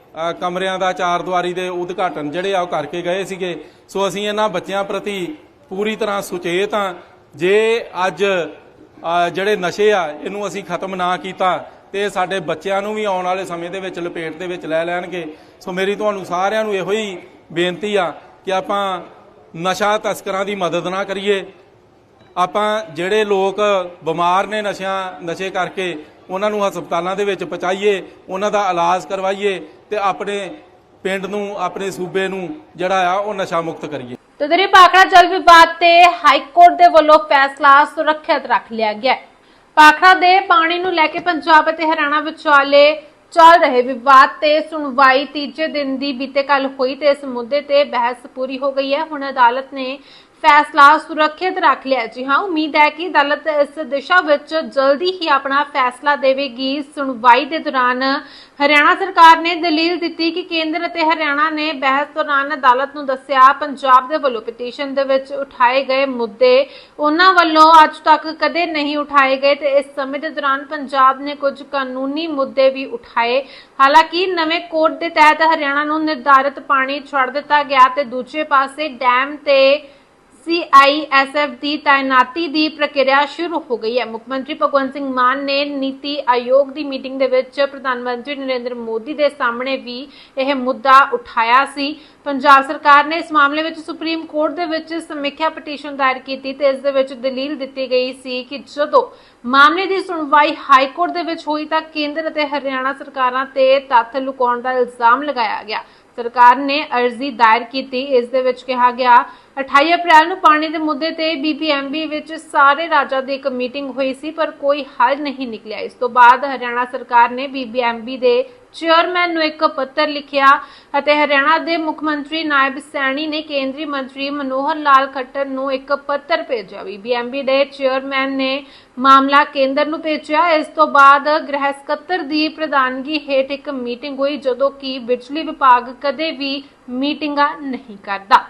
Speaker 4: ਕਮਰਿਆਂ ਦਾ, ਚਾਰ ਦੀਵਾਰੀ ਦੇ ਉਦਘਾਟਨ ਜਿਹੜੇ ਆ ਉਹ ਕਰਕੇ ਗਏ ਸੀਗੇ। ਸੋ ਅਸੀਂ ਇਹਨਾਂ ਬੱਚਿਆਂ ਪ੍ਰਤੀ ਪੂਰੀ ਤਰ੍ਹਾਂ ਸੁਚੇਤ ਆ ਜੇ ਅੱਜ ਜਿਹੜੇ ਨਸ਼ੇ ਆ, ਇਹਨੂੰ ਅਸੀਂ ਖਤਮ ਨਾ ਕੀਤਾ ਤੇ ਸਾਡੇ ਬੱਚਿਆਂ ਨੂੰ ਵੀ ਆਉਣ ਵਾਲੇ ਸਮੇਂ ਦੇ ਵਿੱਚ ਲਪੇਟ ਦੇ ਵਿੱਚ ਲੈ ਲੈਣਗੇ। ਸੋ ਮੇਰੀ ਤੁਹਾਨੂੰ ਸਾਰਿਆਂ ਨੂੰ ਇਹੋ ਹੀ ਬੇਨਤੀ ਆ ਕਿ ਆਪਾਂ ਨਸ਼ਾ ਤਸਕਰਾਂ ਦੀ ਮਦਦ ਨਾ ਕਰੀਏ। ਆਪਾਂ ਜਿਹੜੇ ਲੋਕ ਬਿਮਾਰ ਨੇ ਨਸ਼ਿਆਂ, ਨਸ਼ੇ ਕਰਕੇ, ਉਹਨਾਂ ਨੂੰ ਹਸਪਤਾਲਾਂ ਦੇ ਵਿੱਚ ਪਹੁੰਚਾਈਏ, ਉਹਨਾਂ ਦਾ ਇਲਾਜ ਕਰਵਾਈਏ ਤੇ ਆਪਣੇ ਪਿੰਡ ਨੂੰ, ਆਪਣੇ ਸੂਬੇ ਨੂੰ ਜਿਹੜਾ ਆ, ਉਹ ਨਸ਼ਾ ਮੁਕਤ ਕਰੀਏ।
Speaker 1: ਤਦਰੀ ਪਾਖੜਾ ਜਲ ਵਿਵਾਦ ਤੇ ਹਾਈ ਕੋਰਟ ਦੇ ਵੱਲੋਂ ਫੈਸਲਾ ਸੁਰੱਖਿਅਤ ਰੱਖ ਲਿਆ ਗਿਆ। ਹੈ। ਪਾਖੜਾ ਦੇ ਪਾਣੀ ਨੂੰ ਲੈ ਕੇ ਪੰਜਾਬ ਅਤੇ ਹਰਿਆਣਾ ਵਿਚਾਲੇ ਚੱਲ ਰਹੇ ਵਿਵਾਦ ਤੇ ਸੁਣਵਾਈ ਤੀਜੇ ਦਿਨ ਦੀ ਬੀਤੇ ਕੱਲ ਹੋਈ ਤੇ ਇਸ ਮੁੱਦੇ ਤੇ ਬਹਿਸ ਪੂਰੀ ਹੋ ਗਈ ਹੈ। ਹੁਣ ਅਦਾਲਤ ਨੇ ਫੈਸਲਾ ਸੁਰੱਖਿਅਤ ਰੱਖ ਲਿਆ ਜੀ ਹਾਂ, ਉਮੀਦ ਹੈ ਕਿ ਅਦਾਲਤ ਇਸ ਦਿਸ਼ਾ ਵਿੱਚ ਜਲਦੀ ਹੀ ਆਪਣਾ ਫੈਸਲਾ ਦੇਵੇਗੀ। ਸੁਣਵਾਈ ਦੇ ਦੌਰਾਨ ਹਰਿਆਣਾ ਸਰਕਾਰ ਨੇ ਦਲੀਲ ਦਿੱਤੀ ਕਿ ਕੇਂਦਰ ਅਤੇ ਹਰਿਆਣਾ ਨੇ ਬਹਿਸ ਦੌਰਾਨ ਅਦਾਲਤ ਨੂੰ ਦੱਸਿਆ, ਪੰਜਾਬ ਦੇ ਵੱਲੋਂ ਪਟੀਸ਼ਨ ਦੇ ਵਿੱਚ ਉਠਾਏ ਗਏ ਮੁੱਦੇ ਉਹਨਾਂ ਵੱਲੋਂ ਅੱਜ ਤੱਕ ਕਦੇ ਨਹੀਂ ਉਠਾਏ ਗਏ ਤੇ ਇਸ ਸਮੇਂ ਦੇ ਦੌਰਾਨ ਪੰਜਾਬ ਨੇ ਕੁਝ ਕਾਨੂੰਨੀ ਮੁੱਦੇ ਵੀ ਉਠਾਏ। ਹਾਲਾਂਕਿ ਨਵੇਂ ਕੋਡ ਦੇ ਤਹਿਤ ਹਰਿਆਣਾ ਨੂੰ ਨਿਰਧਾਰਿਤ ਪਾਣੀ ਛੱਡ ਦਿੱਤਾ ਗਿਆ ਤੇ ਦੂਜੇ ਪਾਸੇ ਡੈਮ ਤੇ ਸੀਆਈਐਸਐਫ ਦੀ ਤਾਇਨਾਤੀ ਦੀ ਪ੍ਰਕਿਰਿਆ ਸ਼ੁਰੂ ਹੋ ਗਈ ਹੈ। ਮੁੱਖ ਮੰਤਰੀ ਭਗਵੰਤ ਸਿੰਘ ਮਾਨ ਨੇ ਨੀਤੀ ਆਯੋਗ ਦੀ ਮੀਟਿੰਗ ਦੇ ਵਿੱਚ ਪ੍ਰਧਾਨ ਮੰਤਰੀ ਨਰਿੰਦਰ ਮੋਦੀ ਦੇ ਸਾਹਮਣੇ ਵੀ ਇਹ ਮੁੱਦਾ ਉਠਾਇਆ ਸੀ। ਪੰਜਾਬ ਸਰਕਾਰ ਨੇ ਇਸ ਮਾਮਲੇ ਵਿੱਚ ਸੁਪਰੀਮ ਕੋਰਟ ਦੇ ਵਿੱਚ ਸਮੀਖਿਆ ਪਟੀਸ਼ਨ ਦਾਇਰ ਕੀਤੀ ਤੇ ਇਸ ਦੇ ਵਿੱਚ ਦਲੀਲ ਦਿੱਤੀ ਗਈ ਸੀ ਕਿ ਜਦੋਂ ਮਾਮਲੇ ਦੀ ਸੁਣਵਾਈ ਹਾਈ ਕੋਰਟ ਦੇ ਵਿੱਚ ਹੋਈ ਤਾਂ ਕੇਂਦਰ ਅਤੇ ਹਰਿਆਣਾ ਸਰਕਾਰਾਂ ਤੇ ਤੱਥ ਲੁਕਾਉਣ ਦਾ ਇਲਜ਼ਾਮ ਲਗਾਇਆ ਗਿਆ। ਸਰਕਾਰ ਨੇ ਅਰਜ਼ੀ ਦਾਇਰ ਕੀਤੀ। ਇਸ ਦੇ ਵਿੱਚ ਕਿਹਾ ਗਿਆ 28 ਅਪ੍ਰੈਲ ਨੂੰ ਪਾਣੀ ਦੇ ਮੁੱਦੇ ਤੇ ਬੀਬੀਐਮਬੀ ਵਿੱਚ ਸਾਰੇ ਰਾਜਾਂ ਦੀ ਇੱਕ ਮੀਟਿੰਗ ਹੋਈ ਸੀ, ਪਰ ਕੋਈ ਹੱਲ ਨਹੀਂ ਨਿਕਲਿਆ। ਇਸ ਤੋਂ ਬਾਅਦ ਹਰਿਆਣਾ ਸਰਕਾਰ ਨੇ ਬੀਬੀਐਮਬੀ ਦੇ ਚੇਅਰਮੈਨ ਨੂੰ ਇੱਕ ਪੱਤਰ ਲਿਖਿਆ ਅਤੇ ਹਰਿਆਣਾ ਦੇ ਮੁੱਖ ਮੰਤਰੀ ਨਾਇਬ ਸੈਣੀ ਨੇ ਕੇਂਦਰੀ ਮੰਤਰੀ ਮਨੋਹਰ ਲਾਲ ਖੱਟਰ ਨੂੰ ਇੱਕ ਪੱਤਰ ਭੇਜਿਆ। ਬੀਬੀਐਮਬੀ ਦੇ ਚੇਅਰਮੈਨ ਨੇ ਮਾਮਲਾ ਕੇਂਦਰ ਨੂੰ ਭੇਜਿਆ। ਇਸ ਤੋਂ ਬਾਅਦ ਗ੍ਰਹਿ ਸਕੱਤਰ ਦੀ ਪ੍ਰਧਾਨਗੀ ਹੇਠ ਇੱਕ ਮੀਟਿੰਗ ਹੋਈ, ਜਦੋਂ ਕਿ ਬਿਜਲੀ ਵਿਭਾਗ ਕਦੇ ਵੀ ਮੀਟਿੰਗਾਂ ਨਹੀਂ ਕਰਦਾ।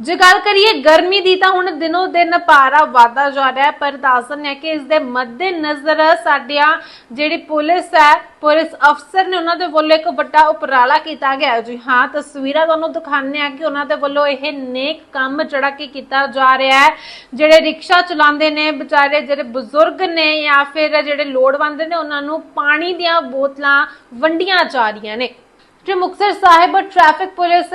Speaker 1: ਜੇ ਗੱਲ ਕਰੀਏ ਗਰਮੀ ਦੀ ਤਾਂ ਹੁਣ ਦਿਨੋ ਦਿਨ ਪਾਰਾ ਵਧਦਾ ਜਾ ਰਿਹਾ ਹੈ, ਪਰ ਦੱਸਣ ਹੈ ਕਿ ਇਸ ਦੇ ਮੱਦੇ ਨਜ਼ਰ ਸਾਡਿਆਂ ਜਿਹੜੀ ਪੁਲਿਸ ਹੈ, ਪੁਲਿਸ ਅਫਸਰ ਨੇ ਉਹਨਾਂ ਦੇ ਵੱਲੋਂ ਇੱਕ ਵੱਡਾ ਉਪਰਾਲਾ ਕੀਤਾ ਗਿਆ ਜੀ ਹਾਂ, ਤਸਵੀਰਾਂ ਤੁਹਾਨੂੰ ਦਿਖਾਉਂਦੇ ਆ ਕਿ ਉਹਨਾਂ ਦੇ ਵੱਲੋਂ ਇਹ ਨੇਕ ਕੰਮ ਜਿਹੜਾ ਕਿ ਕੀਤਾ ਜਾ ਰਿਹਾ ਹੈ। ਜਿਹੜੇ ਰਿਕਸ਼ਾ ਚਲਾਉਂਦੇ ਨੇ, ਵਿਚਾਰੇ ਜਿਹੜੇ ਬਜ਼ੁਰਗ ਨੇ ਜਾਂ ਫਿਰ ਜਿਹੜੇ ਲੋੜਵੰਦ ਨੇ, ਉਹਨਾਂ ਨੂੰ ਪਾਣੀ ਦੀਆਂ ਬੋਤਲਾਂ ਵੰਡੀਆਂ ਜਾ ਰਹੀਆਂ ਨੇ। ਤੇ ਮੁਕਤਸਰ ਸਾਹਿਬ ਟ੍ਰੈਫਿਕ ਪੁਲਿਸ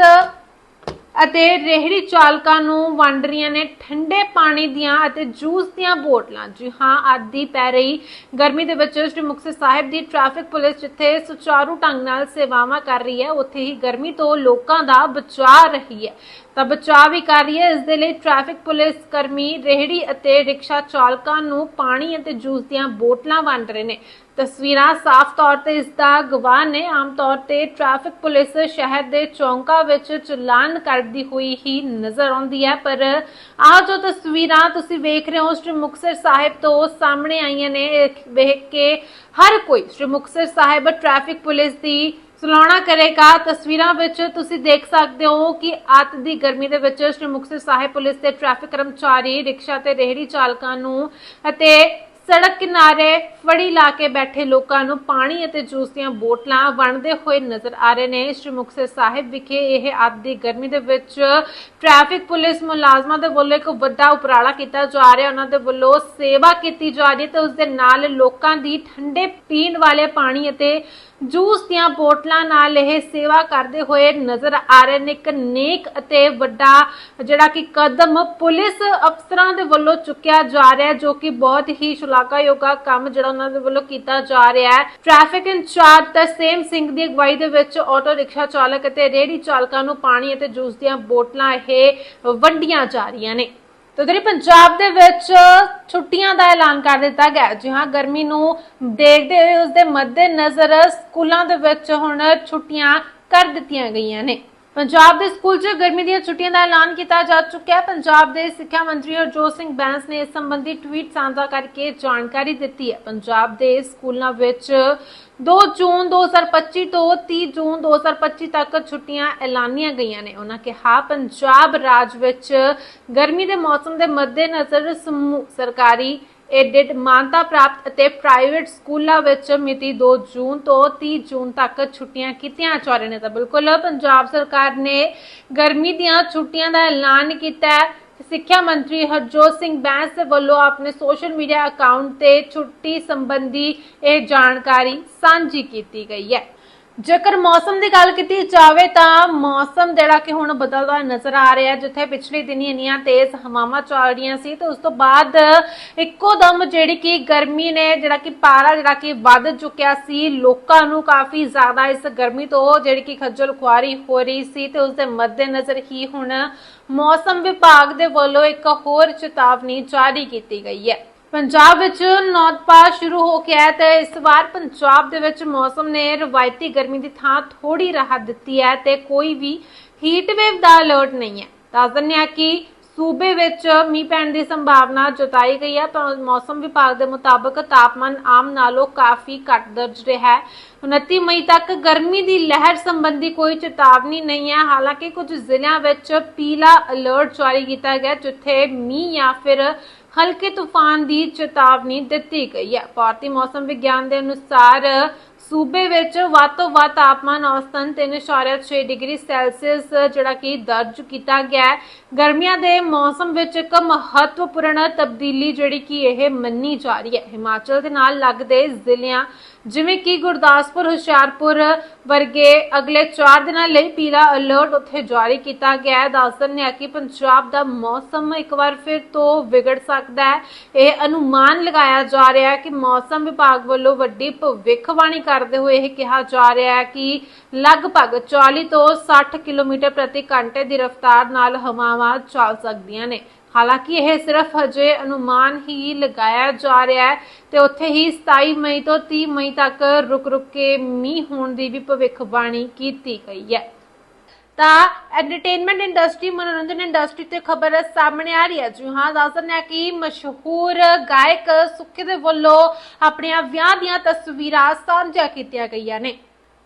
Speaker 1: ਅਤੇ ਰੇਹੜੀ ਚਾਲਕਾਂ ਨੂੰ ਵੰਡ ਰਹੀਆਂ ਨੇ ਠੰਡੇ ਪਾਣੀ ਦੀਆਂ ਅਤੇ ਜੂਸ ਦੀਆਂ ਬੋਤਲਾਂ ਜੀ ਹਾਂ ਆਦੀ ਪੈ ਰਹੀ ਗਰਮੀ ਦੇ ਵਿੱਚ ਸ੍ਰੀ ਮੁਕਤਸਰ ਸਾਹਿਬ ਦੀ ਟ੍ਰੈਫਿਕ ਪੁਲਿਸ ਜਿੱਥੇ ਸੁਚਾਰੂ ਢੰਗ ਨਾਲ ਸੇਵਾਵਾਂ ਕਰ ਰਹੀ ਹੈ, ਉੱਥੇ ਹੀ ਗਰਮੀ ਤੋਂ ਲੋਕਾਂ ਦਾ ਬਚਾਅ ਰਹੀ ਹੈ। ਤਾਂ ਬਚਾਅ ਵੀ ਕਰ ਰਹੀ ਹੈ। ਇਸ ਦੇ ਲਈ ਟ੍ਰੈਫਿਕ ਪੁਲਿਸ ਕਰਮੀ ਰੇਹੜੀ ਅਤੇ ਰਿਕਸ਼ਾ ਚਾਲਕਾਂ ਨੂੰ ਪਾਣੀ ਅਤੇ ਜੂਸ ਦੀਆਂ ਬੋਤਲਾਂ ਵੰਡ ਰਹੇ ਨੇ। ਤਸਵੀਰਾਂ ਸਾਫ਼ ਤੌਰ ਤੇ ਇਸ ਦਾ ਗਵਾਹ ਨੇ। ਆਮ ਤੌਰ ਤੇ ਟ੍ਰੈਫਿਕ ਪੁਲਿਸ ਸ਼ਹਿਰ ਦੇ ਚੌਂਕਾਂ ਵਿੱਚ ਚਲਾਨ ਕਰਦੀ ਹੋਈ ਹੀ ਨਜ਼ਰ ਆਉਂਦੀ ਹੈ। ਪਰ ਆਹ ਜੋ ਤਸਵੀਰਾਂ ਤੁਸੀਂ ਵੇਖ ਰਹੇ ਹੋ, ਸ੍ਰੀ ਮੁਕਤਸਰ ਸਾਹਿਬ ਤੋਂ ਸਾਹਮਣੇ ਆਈਆਂ ਨੇ। ਵੇਖ ਕੇ ਹਰ ਕੋਈ, ਸ੍ਰੀ ਮੁਕਤਸਰ ਸਾਹਿਬ ਟ੍ਰੈਫਿਕ ਪੁਲਿਸ ਦੀ ਸਲਾਣਾ ਕਰੇਗਾ। ਤਸਵੀਰਾਂ ਵਿੱਚ ਤੁਸੀਂ ਦੇਖ ਸਕਦੇ ਹੋ ਕਿ ਅੱਤ ਦੀ ਗਰਮੀ ਦੇ ਵਿੱਚ ਸ੍ਰੀ ਮੁਕਤਸਰ ਸਾਹਿਬ ਪੁਲਿਸ ਦੇ ਟ੍ਰੈਫਿਕ ਕਰਮਚਾਰੀ, ਰਿਕਸ਼ਾ ਤੇ ਰੇਹੜੀ ਚਾਲਕਾਂ ਨੂੰ ਅਤੇ ਸੜਕ ਕਿਨਾਰੇ ਫੜੀ ਲਾ ਕੇ ਬੈਠੇ ਲੋਕਾਂ ਨੂੰ ਪਾਣੀ ਅਤੇ ਜੂਸ ਦੀਆਂ ਬੋਤਲਾਂ ਵੰਡਦੇ ਹੋਏ ਨਜ਼ਰ ਆ ਰਹੇ ਨੇ। ਸ਼੍ਰੀ ਮੁਕਤਸਰ ਸਾਹਿਬ ਵਿਖੇ ਇਹ ਅੱਤ ਦੀ ਗਰਮੀ ਦੇ ਵਿੱਚ ਟ੍ਰੈਫਿਕ ਪੁਲਿਸ ਮੁਲਾਜ਼ਮਾਂ ਦੇ ਵੱਲੋਂ ਇੱਕ ਵੱਡਾ ਉਪਰਾਲਾ ਕੀਤਾ ਜਾ ਰਿਹਾ। ਉਹਨਾਂ ਦੇ ਵੱਲੋਂ ਸੇਵਾ ਕੀਤੀ ਜਾ ਰਹੀ ਤੇ ਉਸ ਦੇ ਨਾਲ ਲੋਕਾਂ ਦੀ ਠੰਡੇ ਪੀਣ ਵਾਲੇ ਪਾਣੀ ਅਤੇ ਜੂਸ ਦੀਆਂ ਬੋਤਲਾਂ ਨਾਲ ਇਹ ਸੇਵਾ ਕਰਦੇ ਹੋਏ ਨਜ਼ਰ ਆ ਰਹੇ ਨੇ। ਇੱਕ ਨੇਕ ਅਤੇ ਵੱਡਾ ਜਿਹੜਾ ਕਿ ਕਦਮ ਪੁਲਿਸ ਅਫਸਰਾਂ ਦੇ ਵੱਲੋਂ ਚੁੱਕਿਆ ਜਾ ਰਿਹਾ ਜੋ ਕਿ ਬਹੁਤ ਹੀ ਸ਼ਲਾਘਾਯੋਗ ਕੰਮ ਜਿਹੜਾ ਉਹਨਾਂ ਦੇ ਵੱਲੋਂ ਕੀਤਾ ਜਾ ਰਿਹਾ ਹੈ। ਟ੍ਰੈਫਿਕ ਇੰਚਾਰਜ ਤਰਸੇਮ ਸਿੰਘ ਦੀ ਅਗਵਾਈ ਦੇ ਵਿੱਚ ਆਟੋ ਰਿਕਸ਼ਾ ਚਾਲਕ ਅਤੇ ਰੇਹੜੀ ਚਾਲਕਾਂ ਨੂੰ ਪਾਣੀ ਅਤੇ ਜੂਸ ਦੀਆਂ ਬੋਤਲਾਂ ਇਹ ਵੰਡੀਆਂ ਜਾ ਰਹੀਆਂ ਨੇ। ਤਾਂ ਜਿਹੜੀ ਪੰਜਾਬ ਦੇ ਵਿੱਚ ਛੁੱਟੀਆਂ ਦਾ ਐਲਾਨ ਕਰ ਦਿੱਤਾ ਗਿਆ। ਹੈ। ਗਰਮੀ ਨੂੰ ਦੇਖਦੇ ਹੋਏ ਉਸ ਦੇ ਮੱਦੇ ਨਜ਼ਰ ਸਕੂਲਾਂ ਦੇ ਵਿੱਚ ਹੁਣ ਛੁੱਟੀਆਂ ਕਰ ਦਿੱਤੀਆਂ ਗਈਆਂ ਨੇ। ਪੰਜਾਬ ਦੇ ਸਕੂਲ 'ਚ ਗਰਮੀ ਦੀਆਂ ਛੁੱਟੀਆਂ ਦਾ ਐਲਾਨ ਕੀਤਾ ਜਾ ਚੁੱਕਿਆ ਹੈ। ਪੰਜਾਬ ਦੇ ਸਿੱਖਿਆ ਮੰਤਰੀ ਹਰਜੋਤ ਸਿੰਘ ਬੈਂਸ ਨੇ ਇਸ ਸੰਬੰਧੀ ਟਵੀਟ ਸਾਂਝਾ ਕਰਕੇ ਜਾਣਕਾਰੀ ਦਿੱਤੀ ਹੈ। ਪੰਜਾਬ ਦੇ ਸਕੂਲਾਂ ਵਿੱਚ 2 ਜੂਨ 2025 ਤੋਂ 30 ਜੂਨ 2025 ਤੱਕ ਛੁੱਟੀਆਂ ਐਲਾਨੀਆਂ ਗਈਆਂ ਨੇ। ਉਹਨਾਂ ਕਿਹਾ, ਪੰਜਾਬ ਰਾਜ ਵਿੱਚ ਗਰਮੀ ਦੇ ਮੌਸਮ ਦੇ ਮੱਦੇਨਜ਼ਰ ਸਮੂਹ ਸਰਕਾਰੀ ਏਡਡ ਮਾਨਤਾ ਪ੍ਰਾਪਤ ਅਤੇ ਪ੍ਰਾਈਵੇਟ ਸਕੂਲਾਂ ਵਿੱਚ ਮਿਤੀ 2 ਜੂਨ ਤੋਂ 30 ਜੂਨ ਤੱਕ ਛੁੱਟੀਆਂ ਕੀਤੀਆਂ ਜਾ ਰਹੀਆਂ ਨੇ। ਤਾਂ ਬਿਲਕੁਲ ਪੰਜਾਬ ਸਰਕਾਰ ਨੇ ਗਰਮੀ ਦੀਆਂ ਛੁੱਟੀਆਂ ਦਾ ਐਲਾਨ ਕੀਤਾ ਹੈ। ਸਿੱਖਿਆ ਮੰਤਰੀ ਹਰਜੋਤ ਸਿੰਘ ਬੈਂਸ ਵੱਲੋਂ ਆਪਣੇ ਸੋਸ਼ਲ ਮੀਡੀਆ ਅਕਾਊਂਟ ਤੇ ਛੁੱਟੀ ਸੰਬੰਧੀ ਇਹ ਜਾਣਕਾਰੀ ਸਾਂਝੀ ਕੀਤੀ ਗਈ ਹੈ। ਜੇਕਰ ਮੌਸਮ ਦੀ ਗੱਲ ਕੀਤੀ ਜਾਵੇ ਤਾਂ ਮੌਸਮ ਜਿਹੜਾ ਕਿ ਹੁਣ ਬਦਲਦਾ ਨਜ਼ਰ ਆ ਰਿਹਾ ਜਿੱਥੇ ਪਿਛਲੇ ਦਿਨੀ ਇੰਨੀਆਂ ਤੇਜ਼ ਹਵਾਵਾਂ ਚੱਲ ਰਹੀਆਂ ਸੀ, ਤੇ ਉਸ ਤੋਂ ਬਾਅਦ ਇੱਕੋ ਦਮ ਜਿਹੜੀ ਕਿ ਗਰਮੀ ਨੇ ਜਿਹੜਾ ਕਿ ਪਾਰਾ ਜਿਹੜਾ ਕਿ ਵੱਧ ਚੁੱਕਿਆ ਸੀ, ਲੋਕਾਂ ਨੂੰ ਕਾਫੀ ਜ਼ਿਆਦਾ ਇਸ ਗਰਮੀ ਤੋਂ ਜਿਹੜੀ ਕਿ ਖੱਜਲ ਖੁਆਰੀ ਹੋ ਰਹੀ ਸੀ, ਤੇ ਉਸ ਦੇ ਮੱਦੇਨਜ਼ਰ ਹੀ ਹੁਣ ਮੌਸਮ ਵਿਭਾਗ ਦੇ ਵੱਲੋਂ ਇੱਕ ਹੋਰ ਚੇਤਾਵਨੀ ਜਾਰੀ ਕੀਤੀ ਗਈ ਹੈ। ਪੰਜਾਬ ਵਿੱਚ ਨੌਤਪਾ ਸ਼ੁਰੂ ਹੋ ਕੇ ਹੈ ਤੇ ਇਸ ਵਾਰ ਪੰਜਾਬ ਦੇ ਵਿੱਚ ਮੌਸਮ ਨੇ ਰਵਾਇਤੀ ਗਰਮੀ ਦੀ ਥਾਂ ਥੋੜੀ ਰਾਹਤ ਦਿੱਤੀ ਹੈ ਤੇ ਕੋਈ ਵੀ ਹੀਟ ਵੇਵ ਦਾ ਅਲਰਟ ਨਹੀਂ ਹੈ। ਦੱਸ ਦਿੰਦੇ ਹਾਂ ਕਿ ਸੂਬੇ ਵਿੱਚ ਮੀਂਹ ਪੈਣ ਦੀ ਸੰਭਾਵਨਾ ਜਤਾਈ ਗਈ ਹੈ। ਪਰ ਮੌਸਮ ਵਿਭਾਗ ਦੇ ਮੁਤਾਬਕ ਤਾਪਮਾਨ ਆਮ ਨਾਲੋਂ ਕਾਫੀ ਘੱਟ ਦਰਜ ਰਿਹਾ ਹੈ। 29 ਮਈ ਤੱਕ ਗਰਮੀ ਦੀ ਲਹਿਰ ਸੰਬੰਧੀ ਕੋਈ ਚੇਤਾਵਨੀ ਨਹੀਂ ਹੈ। ਹਾਲਾਂਕਿ ਕੁਝ ਜ਼ਿਲ੍ਹਿਆਂ ਵਿੱਚ ਪੀਲਾ ਅਲਰਟ ਜਾਰੀ ਕੀਤਾ ਗਿਆ, ਜਿੱਥੇ ਮੀਂਹ ਜਾਂ ਫਿਰ ਹਲਕੇ ਤੂਫਾਨ ਦੀ ਚੇਤਾਵਨੀ ਦਿੱਤੀ ਗਈ ਹੈ। ਭਾਰਤੀ ਮੌਸਮ ਵਿਗਿਆਨ ਦੇ ਅਨੁਸਾਰ ਸੂਬੇ ਵਿੱਚ ਵੱਧ ਤੋਂ ਵੱਧ ਤਾਪਮਾਨ ਔਸਤਨ 3.6 ਡਿਗਰੀ ਸੈਲਸੀਅਸ, ਜਿਹੜਾ ਕਿ ਦਰਜ ਕੀਤਾ ਗਿਆ ਹੈ। ਗਰਮੀਆਂ ਦੇ ਮੌਸਮ ਵਿੱਚ ਇੱਕ ਮਹੱਤਵਪੂਰਨ ਤਬਦੀਲੀ ਜਿਹੜੀ ਕਿ ਇਹ ਮੰਨੀ ਜਾ ਰਹੀ ਹੈ। ਹਿਮਾਚਲ ਦੇ ਨਾਲ ਲੱਗਦੇ ਜ਼ਿਲ੍ਹਿਆਂ ਜਿਵੇਂ ਕਿ ਗੁਰਦਾਸਪੁਰ, ਹੁਸ਼ਿਆਰਪੁਰ ਵਰਗੇ ਅਗਲੇ 4 ਦਿਨਾਂ ਲਈ ਪੀਲਾ ਅਲਰਟ ਉੱਥੇ ਜਾਰੀ ਕੀਤਾ ਗਿਆ ਹੈ। ਦੱਸ ਦਿੰਦੇ ਕਿ ਪੰਜਾਬ ਦਾ ਮੌਸਮ ਇੱਕ ਵਾਰ ਫਿਰ ਤੋਂ ਵਿਗੜ ਸਕਦਾ ਹੈ। ਇਹ ਅਨੁਮਾਨ ਲਗਾਇਆ ਜਾ ਰਿਹਾ ਹੈ ਕਿ ਮੌਸਮ ਵਿਭਾਗ ਵੱਲੋਂ ਵੱਡੀ ਭਵਿੱਖਬਾਣੀ ਕਰ ਕਰਦੇ ਹੋਏ ਇਹ ਕਿਹਾ ਜਾ ਰਿਹਾ ਹੈ ਕਿ ਲਗਭਗ 40 ਤੋਂ 60 ਕਿਲੋਮੀਟਰ ਪ੍ਰਤੀ ਘੰਟੇ ਦੀ ਰਫ਼ਤਾਰ ਨਾਲ ਹਵਾਵਾਂ ਚੱਲ ਸਕਦੀਆਂ ਨੇ। ਹਾਲਾਂਕਿ ਇਹ ਸਿਰਫ ਹਜੇ ਅਨੁਮਾਨ ਹੀ ਲਗਾਇਆ ਜਾ ਰਿਹਾ ਹੈ ਤੇ ਉੱਥੇ ਹੀ 27 ਮਈ ਤੋਂ 30 ਮਈ ਤੱਕ ਰੁਕ-ਰੁਕ ਕੇ ਮੀਂਹ ਹੋਣ ਦੀ ਵੀ ਭਵਿੱਖਬਾਣੀ ਕੀਤੀ ਗਈ ਹੈ। ਤਾਂ ਐਂਟਰਟੇਨਮੈਂਟ ਇੰਡਸਟਰੀ ਮਨੋਰੰਜਨ ਇੰਡਸਟਰੀ ਤੇ ਖਬਰ ਸਾਹਮਣੇ ਆ ਰਹੀ ਹੈ ਜੀ ਹਾਂ ਦੱਸ ਦਿੰਦੇ ਹਾਂ ਕਿ ਮਸ਼ਹੂਰ ਗਾਇਕ ਸੁੱਖੇ ਦੇ ਵੱਲੋਂ ਆਪਣੀਆਂ ਵਿਆਹ ਦੀਆਂ ਤਸਵੀਰਾਂ ਸਾਂਝਾ ਕੀਤੀਆਂ ਗਈਆਂ ਨੇ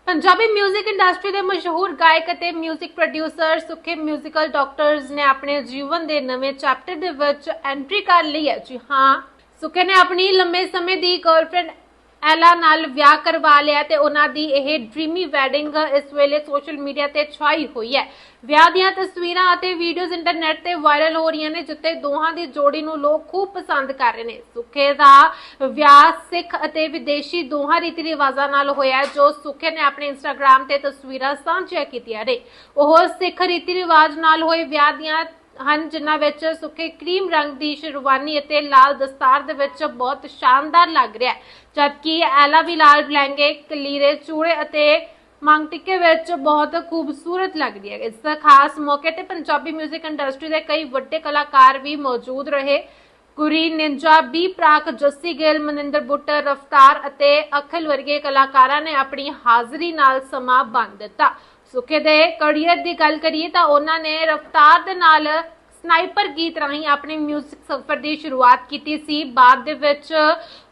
Speaker 1: ਪੰਜਾਬੀ 뮤직 ਇੰਡਸਟਰੀ ਦੇ ਮਸ਼ਹੂਰ ਗਾਇਕ ਅਤੇ 뮤직 ਪ੍ਰੋਡਿਊਸਰ ਸੁਖੇ 뮤지컬 ਡਾਕਟਰਸ ਨੇ ਆਪਣੇ ਜੀਵਨ ਦੇ ਨਵੇਂ ਚੈਪਟਰ ਦੇ ਵਿੱਚ ਐਂਟਰੀ ਕਰ ਲਈ ਹੈ ਜੀ ਹਾਂ ਸੁਖੇ ਨੇ ਆਪਣੀ ਲੰਮੇ ਸਮੇਂ ਦੀ ਗਰਲਫ੍ਰੈਂਡ ਐਲਾ ਨਾਲ ਵਿਆਹ ਕਰਵਾ ਲਿਆ ਤੇ ਉਹਨਾਂ ਦੀ ਇਹ ਡ੍ਰੀਮੀ ਵੈਡਿੰਗ ਇਸ ਵੇਲੇ ਸੋਸ਼ਲ ਮੀਡੀਆ ਤੇ ਛਾਈ ਹੋਈ ਹੈ। ਵਿਆਹ ਦੀਆਂ ਤਸਵੀਰਾਂ ਅਤੇ ਵੀਡੀਓਜ਼ ਇੰਟਰਨੈਟ ਤੇ ਵਾਇਰਲ ਹੋ ਰਹੀਆਂ ਨੇ, ਜਿੱਥੇ ਦੋਹਾਂ ਦੀ ਜੋੜੀ ਨੂੰ ਲੋਕ ਖੂਬ ਪਸੰਦ ਕਰ ਰਹੇ ਨੇ। ਸੁਖੇ ਦਾ ਵਿਆਹ ਸਿੱਖ ਅਤੇ ਵਿਦੇਸ਼ੀ ਦੋਹਾਂ ਰੀਤੀ ਰਿਵਾਜ਼ਾਂ ਨਾਲ ਹੋਇਆ ਜੋ ਸੁਖੇ ਨੇ ਆਪਣੇ ਇੰਸਟਾਗ੍ਰam ਤੇ ਤਸਵੀਰਾਂ ਸਾਂਝੀਆਂ ਕੀਤੀਆਂ ਨੇ। ਉਹ ਸਿੱਖ ਰੀਤੀ ਰਿਵਾਜ ਨਾਲ ਹੋਏ ਵਿਆਹ ਦੀਆਂ ਹਨ, ਜਿਨ੍ਹਾਂ ਵਿੱਚ ਸੁੱਕੇ ਕਰੀਮ ਰੰਗ ਦੀ ਸ਼ੇਰਵਾਨੀ ਅਤੇ ਲਾਲ ਦਸਤਾਰ ਦੇ ਵਿੱਚ ਬਹੁਤ ਸ਼ਾਨਦਾਰ ਲੱਗ ਰਿਹਾ ਹੈ। ਜਦਕਿ ਐਲਾ ਵੀ ਲਾਲ ਕਲੀਰੇ, ਚੂੜੇ ਅਤੇ ਮੰਗ ਟਿੱਕੇ ਵਿੱਚ ਬਹੁਤ ਖੂਬਸੂਰਤ ਲੱਗਦੀ ਹੈ। ਇਸ ਖਾਸ ਮੌਕੇ ਤੇ ਪੰਜਾਬੀ 뮤직 ਇੰਡਸਟਰੀ ਦੇ ਕਈ ਵੱਡੇ ਕਲਾਕਾਰ ਵੀ ਮੌਜੂਦ ਰਹੇ। ਗੁਰੀ ਨਿੰਜਾ, ਬੀ ਪ੍ਰਾਕ, ਜੱਸੀ ਗਿੱਲ, ਮਨਿੰਦਰ ਬੁੱਟ ਰਫਤਾਰ ਅਤੇ ਅਖਿਲ ਵਰਗੇ ਕਲਾਕਾਰਾਂ ਨੇ ਆਪਣੀ ਹਾਜ਼ਰੀ ਨਾਲ ਸਮਾਂ ਬੰਨ ਦਿੱਤਾ। ਸੁਖੇ ਦੇ ਕਰੀਅਰ ਦੀ ਗੱਲ ਕਰੀਏ ਤਾਂ ਉਹਨਾਂ ਨੇ ਰਫਤਾਰ ਦੇ ਨਾਲ ਸਨਾਈਪਰ ਗੀਤ ਰਾਹੀਂ ਆਪਣੇ 뮤직 ਸਫ਼ਰ ਦੀ ਸ਼ੁਰੂਆਤ ਕੀਤੀ ਸੀ। ਬਾਅਦ ਦੇ ਵਿੱਚ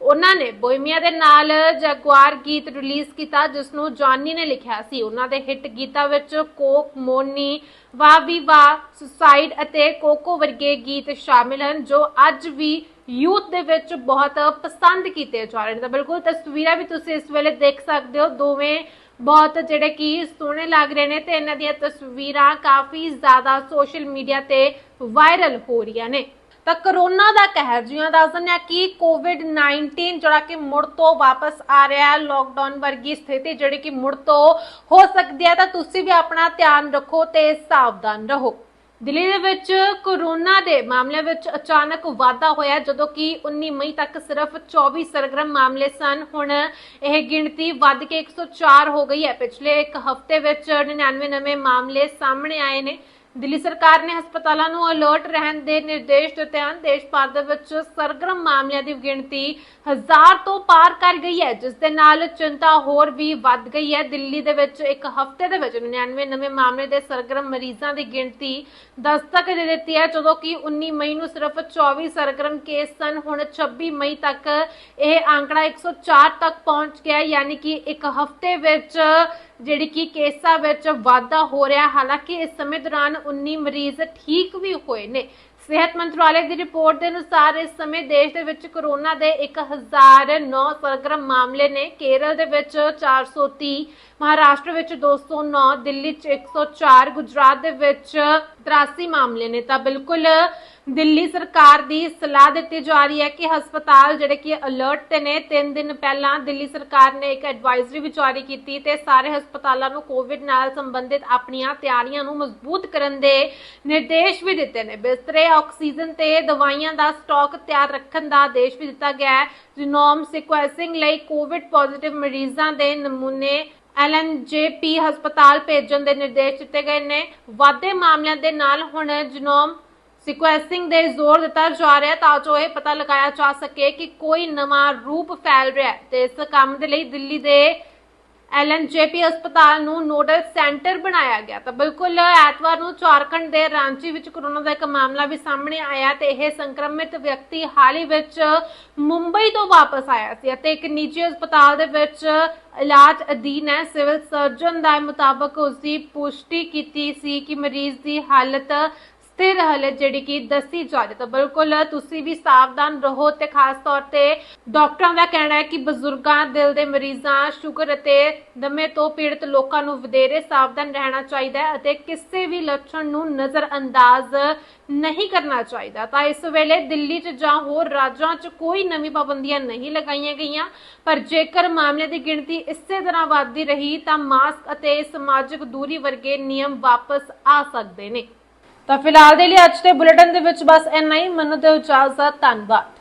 Speaker 1: ਉਹਨਾਂ ਨੇ ਬੋਇਮੀਆ ਦੇ ਨਾਲ ਜਗਵਾਰ ਗੀਤ ਰਿਲੀਜ਼ ਕੀਤਾ ਜਿਸ ਨੂੰ ਜੌਨੀ ਨੇ ਲਿਖਿਆ ਸੀ। ਉਹਨਾਂ ਦੇ ਹਿੱਟ ਗੀਤਾਂ ਵਿੱਚ ਕੋਕ, ਮੋਨੀ, ਵਾ, ਵੀ, ਵਾ, ਸੁਸਾਈਡ ਅਤੇ ਕੋਕੋ ਵਰਗੇ ਗੀਤ ਸ਼ਾਮਿਲ ਹਨ, ਜੋ ਅੱਜ ਵੀ ਯੂਥ ਦੇ ਵਿੱਚ ਬਹੁਤ ਪਸੰਦ ਕੀਤੇ ਜਾ ਰਹੇ ਨੇ। ਤਾਂ ਬਿਲਕੁਲ ਤਸਵੀਰਾਂ ਵੀ ਤੁਸੀਂ ਇਸ ਵੇਲੇ ਦੇਖ ਸਕਦੇ ਹੋ। ਦੋਵੇਂ ਬਹੁਤ ਜਿਹੜੇ ਕਿ ਸੋਹਣੇ ਲੱਗ ਰਹੇ ਨੇ ਤੇ ਇਹਨਾਂ ਦੀਆਂ ਤਸਵੀਰਾਂ ਕਾਫੀ ਜ਼ਿਆਦਾ ਸੋਸ਼ਲ ਮੀਡੀਆ ਤੇ ਵਾਇਰਲ ਹੋ ਰਹੀਆਂ ਨੇ। ਤਾਂ ਕਰੋਨਾ ਦਾ ਕਹਿਰ ਜਿਉਂ ਦੱਸ ਦਿੰਦੇ ਆ ਕਿ ਕੋਵਿਡ-19 ਜਿਹੜਾ ਕਿ ਮੁੜ ਤੋਂ ਵਾਪਸ ਆ ਰਿਹਾ ਹੈ ਲੋਕਡਾਊਨ ਵਰਗੀ ਸਥਿਤੀ ਜਿਹੜੀ ਕਿ ਮੁੜ ਤੋਂ ਹੋ ਸਕਦੀ ਹੈ ਤਾਂ ਤੁਸੀਂ ਵੀ ਆਪਣਾ ਧਿਆਨ ਰੱਖੋ ਤੇ ਸਾਵਧਾਨ ਰਹੋ। ਦਿੱਲੀ ਦੇ ਵਿੱਚ ਕੋਰੋਨਾ ਦੇ ਮਾਮਲਿਆਂ ਵਿੱਚ ਅਚਾਨਕ ਵਾਧਾ ਹੋਇਆ ਜਦੋਂ ਕਿ 19 ਮਈ ਤੱਕ ਸਿਰਫ 24 ਸਰਗਰਮ ਮਾਮਲੇ ਸਨ। ਹੁਣ ਇਹ ਗਿਣਤੀ ਵੱਧ ਕੇ 104 ਹੋ ਗਈ ਹੈ। ਪਿਛਲੇ ਇੱਕ ਹਫ਼ਤੇ ਵਿੱਚ 99 ਨਵੇਂ ਮਾਮਲੇ ਸਾਹਮਣੇ ਆਏ ਨੇ। ਦਿੱਲੀ ਸਰਕਾਰ ਨੇ ਹਸਪਤਾਲਾਂ ਨੂੰ ਅਲਰਟ ਰਹਿਣ ਦੇ ਨਿਰਦੇਸ਼ ਦਿੱਤੇ ਹਨ। ਦੇਸ਼ ਭਰ ਦੇ ਵਿੱਚ ਸਰਗਰਮ ਮਾਮਲਿਆਂ ਦੀ ਗਿਣਤੀ ਹਜ਼ਾਰ ਤੋਂ ਪਾਰ ਕਰ ਗਈ ਹੈ, ਜਿਸ ਦੇ ਨਾਲ ਚਿੰਤਾ ਹੋਰ ਵੀ ਵੱਧ ਗਈ ਹੈ। ਦਿੱਲੀ ਦੇ ਵਿੱਚ ਇੱਕ ਹਫ਼ਤੇ ਦੇ ਵਿੱਚ 99 ਨਵੇਂ ਮਾਮਲੇ ਦੇ ਸਰਗਰਮ ਮਰੀਜ਼ਾਂ ਦੀ ਗਿਣਤੀ ਦਸਤਕ ਦੇ ਦਿੱਤੀ ਹੈ, ਜਦੋਂ ਕਿ 19 ਮਈ ਨੂੰ ਸਿਰਫ 24 ਸਰਗਰਮ ਕੇਸ ਸਨ। ਹੁਣ 26 ਮਈ ਤੱਕ ਇਹ ਆંકੜਾ 104 ਤੱਕ ਪਹੁੰਚ ਗਿਆ ਯਾਨੀ ਕਿ ਇੱਕ ਹਫ਼ਤੇ ਵਿੱਚ ਜਿਹੜੀ ਕਿ ਕੇਸਾਂ ਵਿੱਚ ਵਾਧਾ ਹੋ ਰਿਹਾ ਹਾਲਾਂਕਿ ਇਸ ਸਮੇਂ ਦੌਰਾਨ 19 ਮਰੀਜ਼ ਠੀਕ ਵੀ ਹੋਏ ਨੇ। ਸਿਹਤ ਮੰਤਰਾਲੇ ਦੀ ਰਿਪੋਰਟ ਦੇ ਅਨੁਸਾਰ ਇਸ ਸਮੇਂ ਦੇਸ਼ ਦੇ ਵਿੱਚ ਕੋਰੋਨਾ ਦੇ 1009 ਸਰਗਰਮ ਮਾਮਲੇ ਨੇ। ਕੇਰਲ ਦੇ ਵਿੱਚ 430 ਮਹਾਰਾਸ਼ਟਰ ਵਿੱਚ 209 ਦਿੱਲੀ 'ਚ 104 ਗੁਜਰਾਤ ਦੇ ਵਿੱਚ 83 ਮਾਮਲੇ ਨੇ। ਤਾਂ ਬਿਲਕੁਲ ਦਿੱਲੀ ਸਰਕਾਰ ਦੀ ਸਲਾਹ ਦਿੱਤੀ ਜਾ ਰਹੀ ਹੈ ਕਿ ਹਸਪਤਾਲ ਜਿਹੜੇ ਕਿ ਅਲਰਟ ਤੇ ਨੇ 3 ਦਿਨ ਪਹਿਲਾਂ ਦਿੱਲੀ ਸਰਕਾਰ ਨੇ ਇੱਕ ਐਡਵਾਈਜ਼ਰੀ ਵੀ ਜਾਰੀ ਕੀਤੀ ਤੇ ਸਾਰੇ ਹਸਪਤਾਲਾਂ ਨੂੰ ਕੋਵਿਡ ਨਾਲ ਸੰਬੰਧਿਤ ਆਪਣੀਆਂ ਤਿਆਰੀਆਂ ਨੂੰ ਮਜ਼ਬੂਤ ਕਰਨ ਦੇ ਨਿਰਦੇਸ਼ ਵੀ ਦਿੱਤੇ ਨੇ। ਬਿਸਤਰੇ, ਆਕਸੀਜਨ ਤੇ ਦਵਾਈਆਂ ਦਾ ਸਟਾਕ ਤਿਆਰ ਰੱਖਣ ਦਾ ਆਦੇਸ਼ ਵੀ ਦਿੱਤਾ ਗਿਆ ਹੈ ਜਿਨੋਮ ਸਿਕੁਐਂਸਿੰਗ ਲਈ ਕੋਵਿਡ ਪੋਜ਼ਿਟਿਵ ਮਰੀਜ਼ਾਂ ਦੇ ਨਮੂਨੇ ਐਲਐਨਜੇਪੀ ਹਸਪਤਾਲ ਭੇਜਣ ਦੇ ਨਿਰਦੇਸ਼ ਦਿੱਤੇ ਗਏ ਨੇ। ਵਾਧੇ ਮਾਮਲਿਆਂ ਦੇ ਨਾਲ ਹੁਣ ਜਿਨੋਮ ਸਿਕੁਐਂਸਿੰਗ ਦੇ ਜ਼ੋਰ ਦਿੱਤਾ ਜਾ ਰਿਹਾ ਤਾਂ ਜੋ ਇਹ ਪਤਾ ਲਗਾਇਆ ਜਾ ਸਕੇ ਕਿ ਕੋਈ ਨਵਾਂ ਰੂਪ ਫੈਲ ਰਿਹਾ ਹੈ। ਤੇ ਇਸ ਕੰਮ ਦੇ ਲਈ ਦਿੱਲੀ ਦੇ ਐਲਐਨਜੇਪੀ ਹਸਪਤਾਲ ਨੂੰ ਨੋਡਲ ਸੈਂਟਰ ਬਣਾਇਆ ਗਿਆ। ਤਾਂ ਬਿਲਕੁਲ ਐਤਵਾਰ ਨੂੰ ਝਾਰਖੰਡ ਦੇ ਰਾਂਚੀ ਵਿੱਚ ਕੋਰੋਨਾ ਦਾ ਇੱਕ ਮਾਮਲਾ ਵੀ ਸਾਹਮਣੇ ਆਇਆ ਤੇ ਇਹ ਸੰਕਰਮਿਤ ਵਿਅਕਤੀ ਹਾਲ ਹੀ ਵਿੱਚ ਮੁੰਬਈ ਤੋਂ ਵਾਪਸ ਆਇਆ ਸੀ ਅਤੇ ਇੱਕ ਨਿੱਜੀ ਹਸਪਤਾਲ ਦੇ ਵਿੱਚ ਇਲਾਜ ਅਧੀਨ ਹੈ। ਸਿਵਲ ਸਰਜਨ ਦਾ ਮੁਤਾਬਕ ਉਸ ਦੀ ਪੁਸ਼ਟੀ ਕੀਤੀ ਸੀ ਕਿ ਮਰੀਜ਼ ਦੀ ਹਾਲਤ ਸਥਿਰ ਹਾਲਤ ਜਿਹੜੀ ਕਿ ਦੱਸੀ ਜਾ ਰਹੀ ਤਾਂ ਬਿਲਕੁਲ ਤੁਸੀਂ ਵੀ ਸਾਵਧਾਨ ਰਹੋ ਤੇ ਖਾਸ ਤੌਰ ਤੇ ਡਾਕਟਰਾਂ ਦਾ ਕਹਿਣਾ ਹੈ ਕਿ ਬਜ਼ੁਰਗਾਂ ਦਿਲ ਦੇ ਮਰੀਜ਼ਾਂ, ਸ਼ੂਗਰ ਅਤੇ ਦਮੇ ਤੋਂ ਪੀੜਤ ਲੋਕਾਂ ਨੂੰ ਵਧੇਰੇ ਸਾਵਧਾਨ ਰਹਿਣਾ ਚਾਹੀਦਾ ਹੈ ਅਤੇ ਕਿਸੇ ਵੀ ਲੱਛਣ ਨੂੰ ਨਜ਼ਰ ਅੰਦਾਜ਼ ਨਹੀਂ ਕਰਨਾ ਚਾਹੀਦਾ। ਤਾਂ ਇਸ ਵੇਲੇ ਦਿੱਲੀ 'ਚ ਜਾਂ ਹੋਰ ਰਾਜਾਂ 'ਚ ਕੋਈ ਨਵੀਂ ਪਾਬੰਦੀਆਂ ਨਹੀਂ ਲਗਾਈਆਂ ਗਈਆਂ, ਪਰ ਜੇਕਰ ਮਾਮਲੇ ਦੀ ਗਿਣਤੀ ਇਸੇ ਤਰ੍ਹਾਂ ਵਧਦੀ ਰਹੀ ਤਾਂ ਮਾਸਕ ਅਤੇ ਸਮਾਜਿਕ ਦੂਰੀ ਵਰਗੇ ਨਿਯਮ ਵਾਪਸ ਆ ਸਕਦੇ ਨੇ। ਤਾਂ ਫਿਲਹਾਲ ਦੇ ਲਈ ਅੱਜ ਦੇ ਬੁਲੇਟਿਨ ਦੇ ਵਿੱਚ ਬਸ ਇੰਨਾ ਹੀ। ਮੈਨੂੰ ਦਿਓ ਦਾ ਧੰਨਵਾਦ।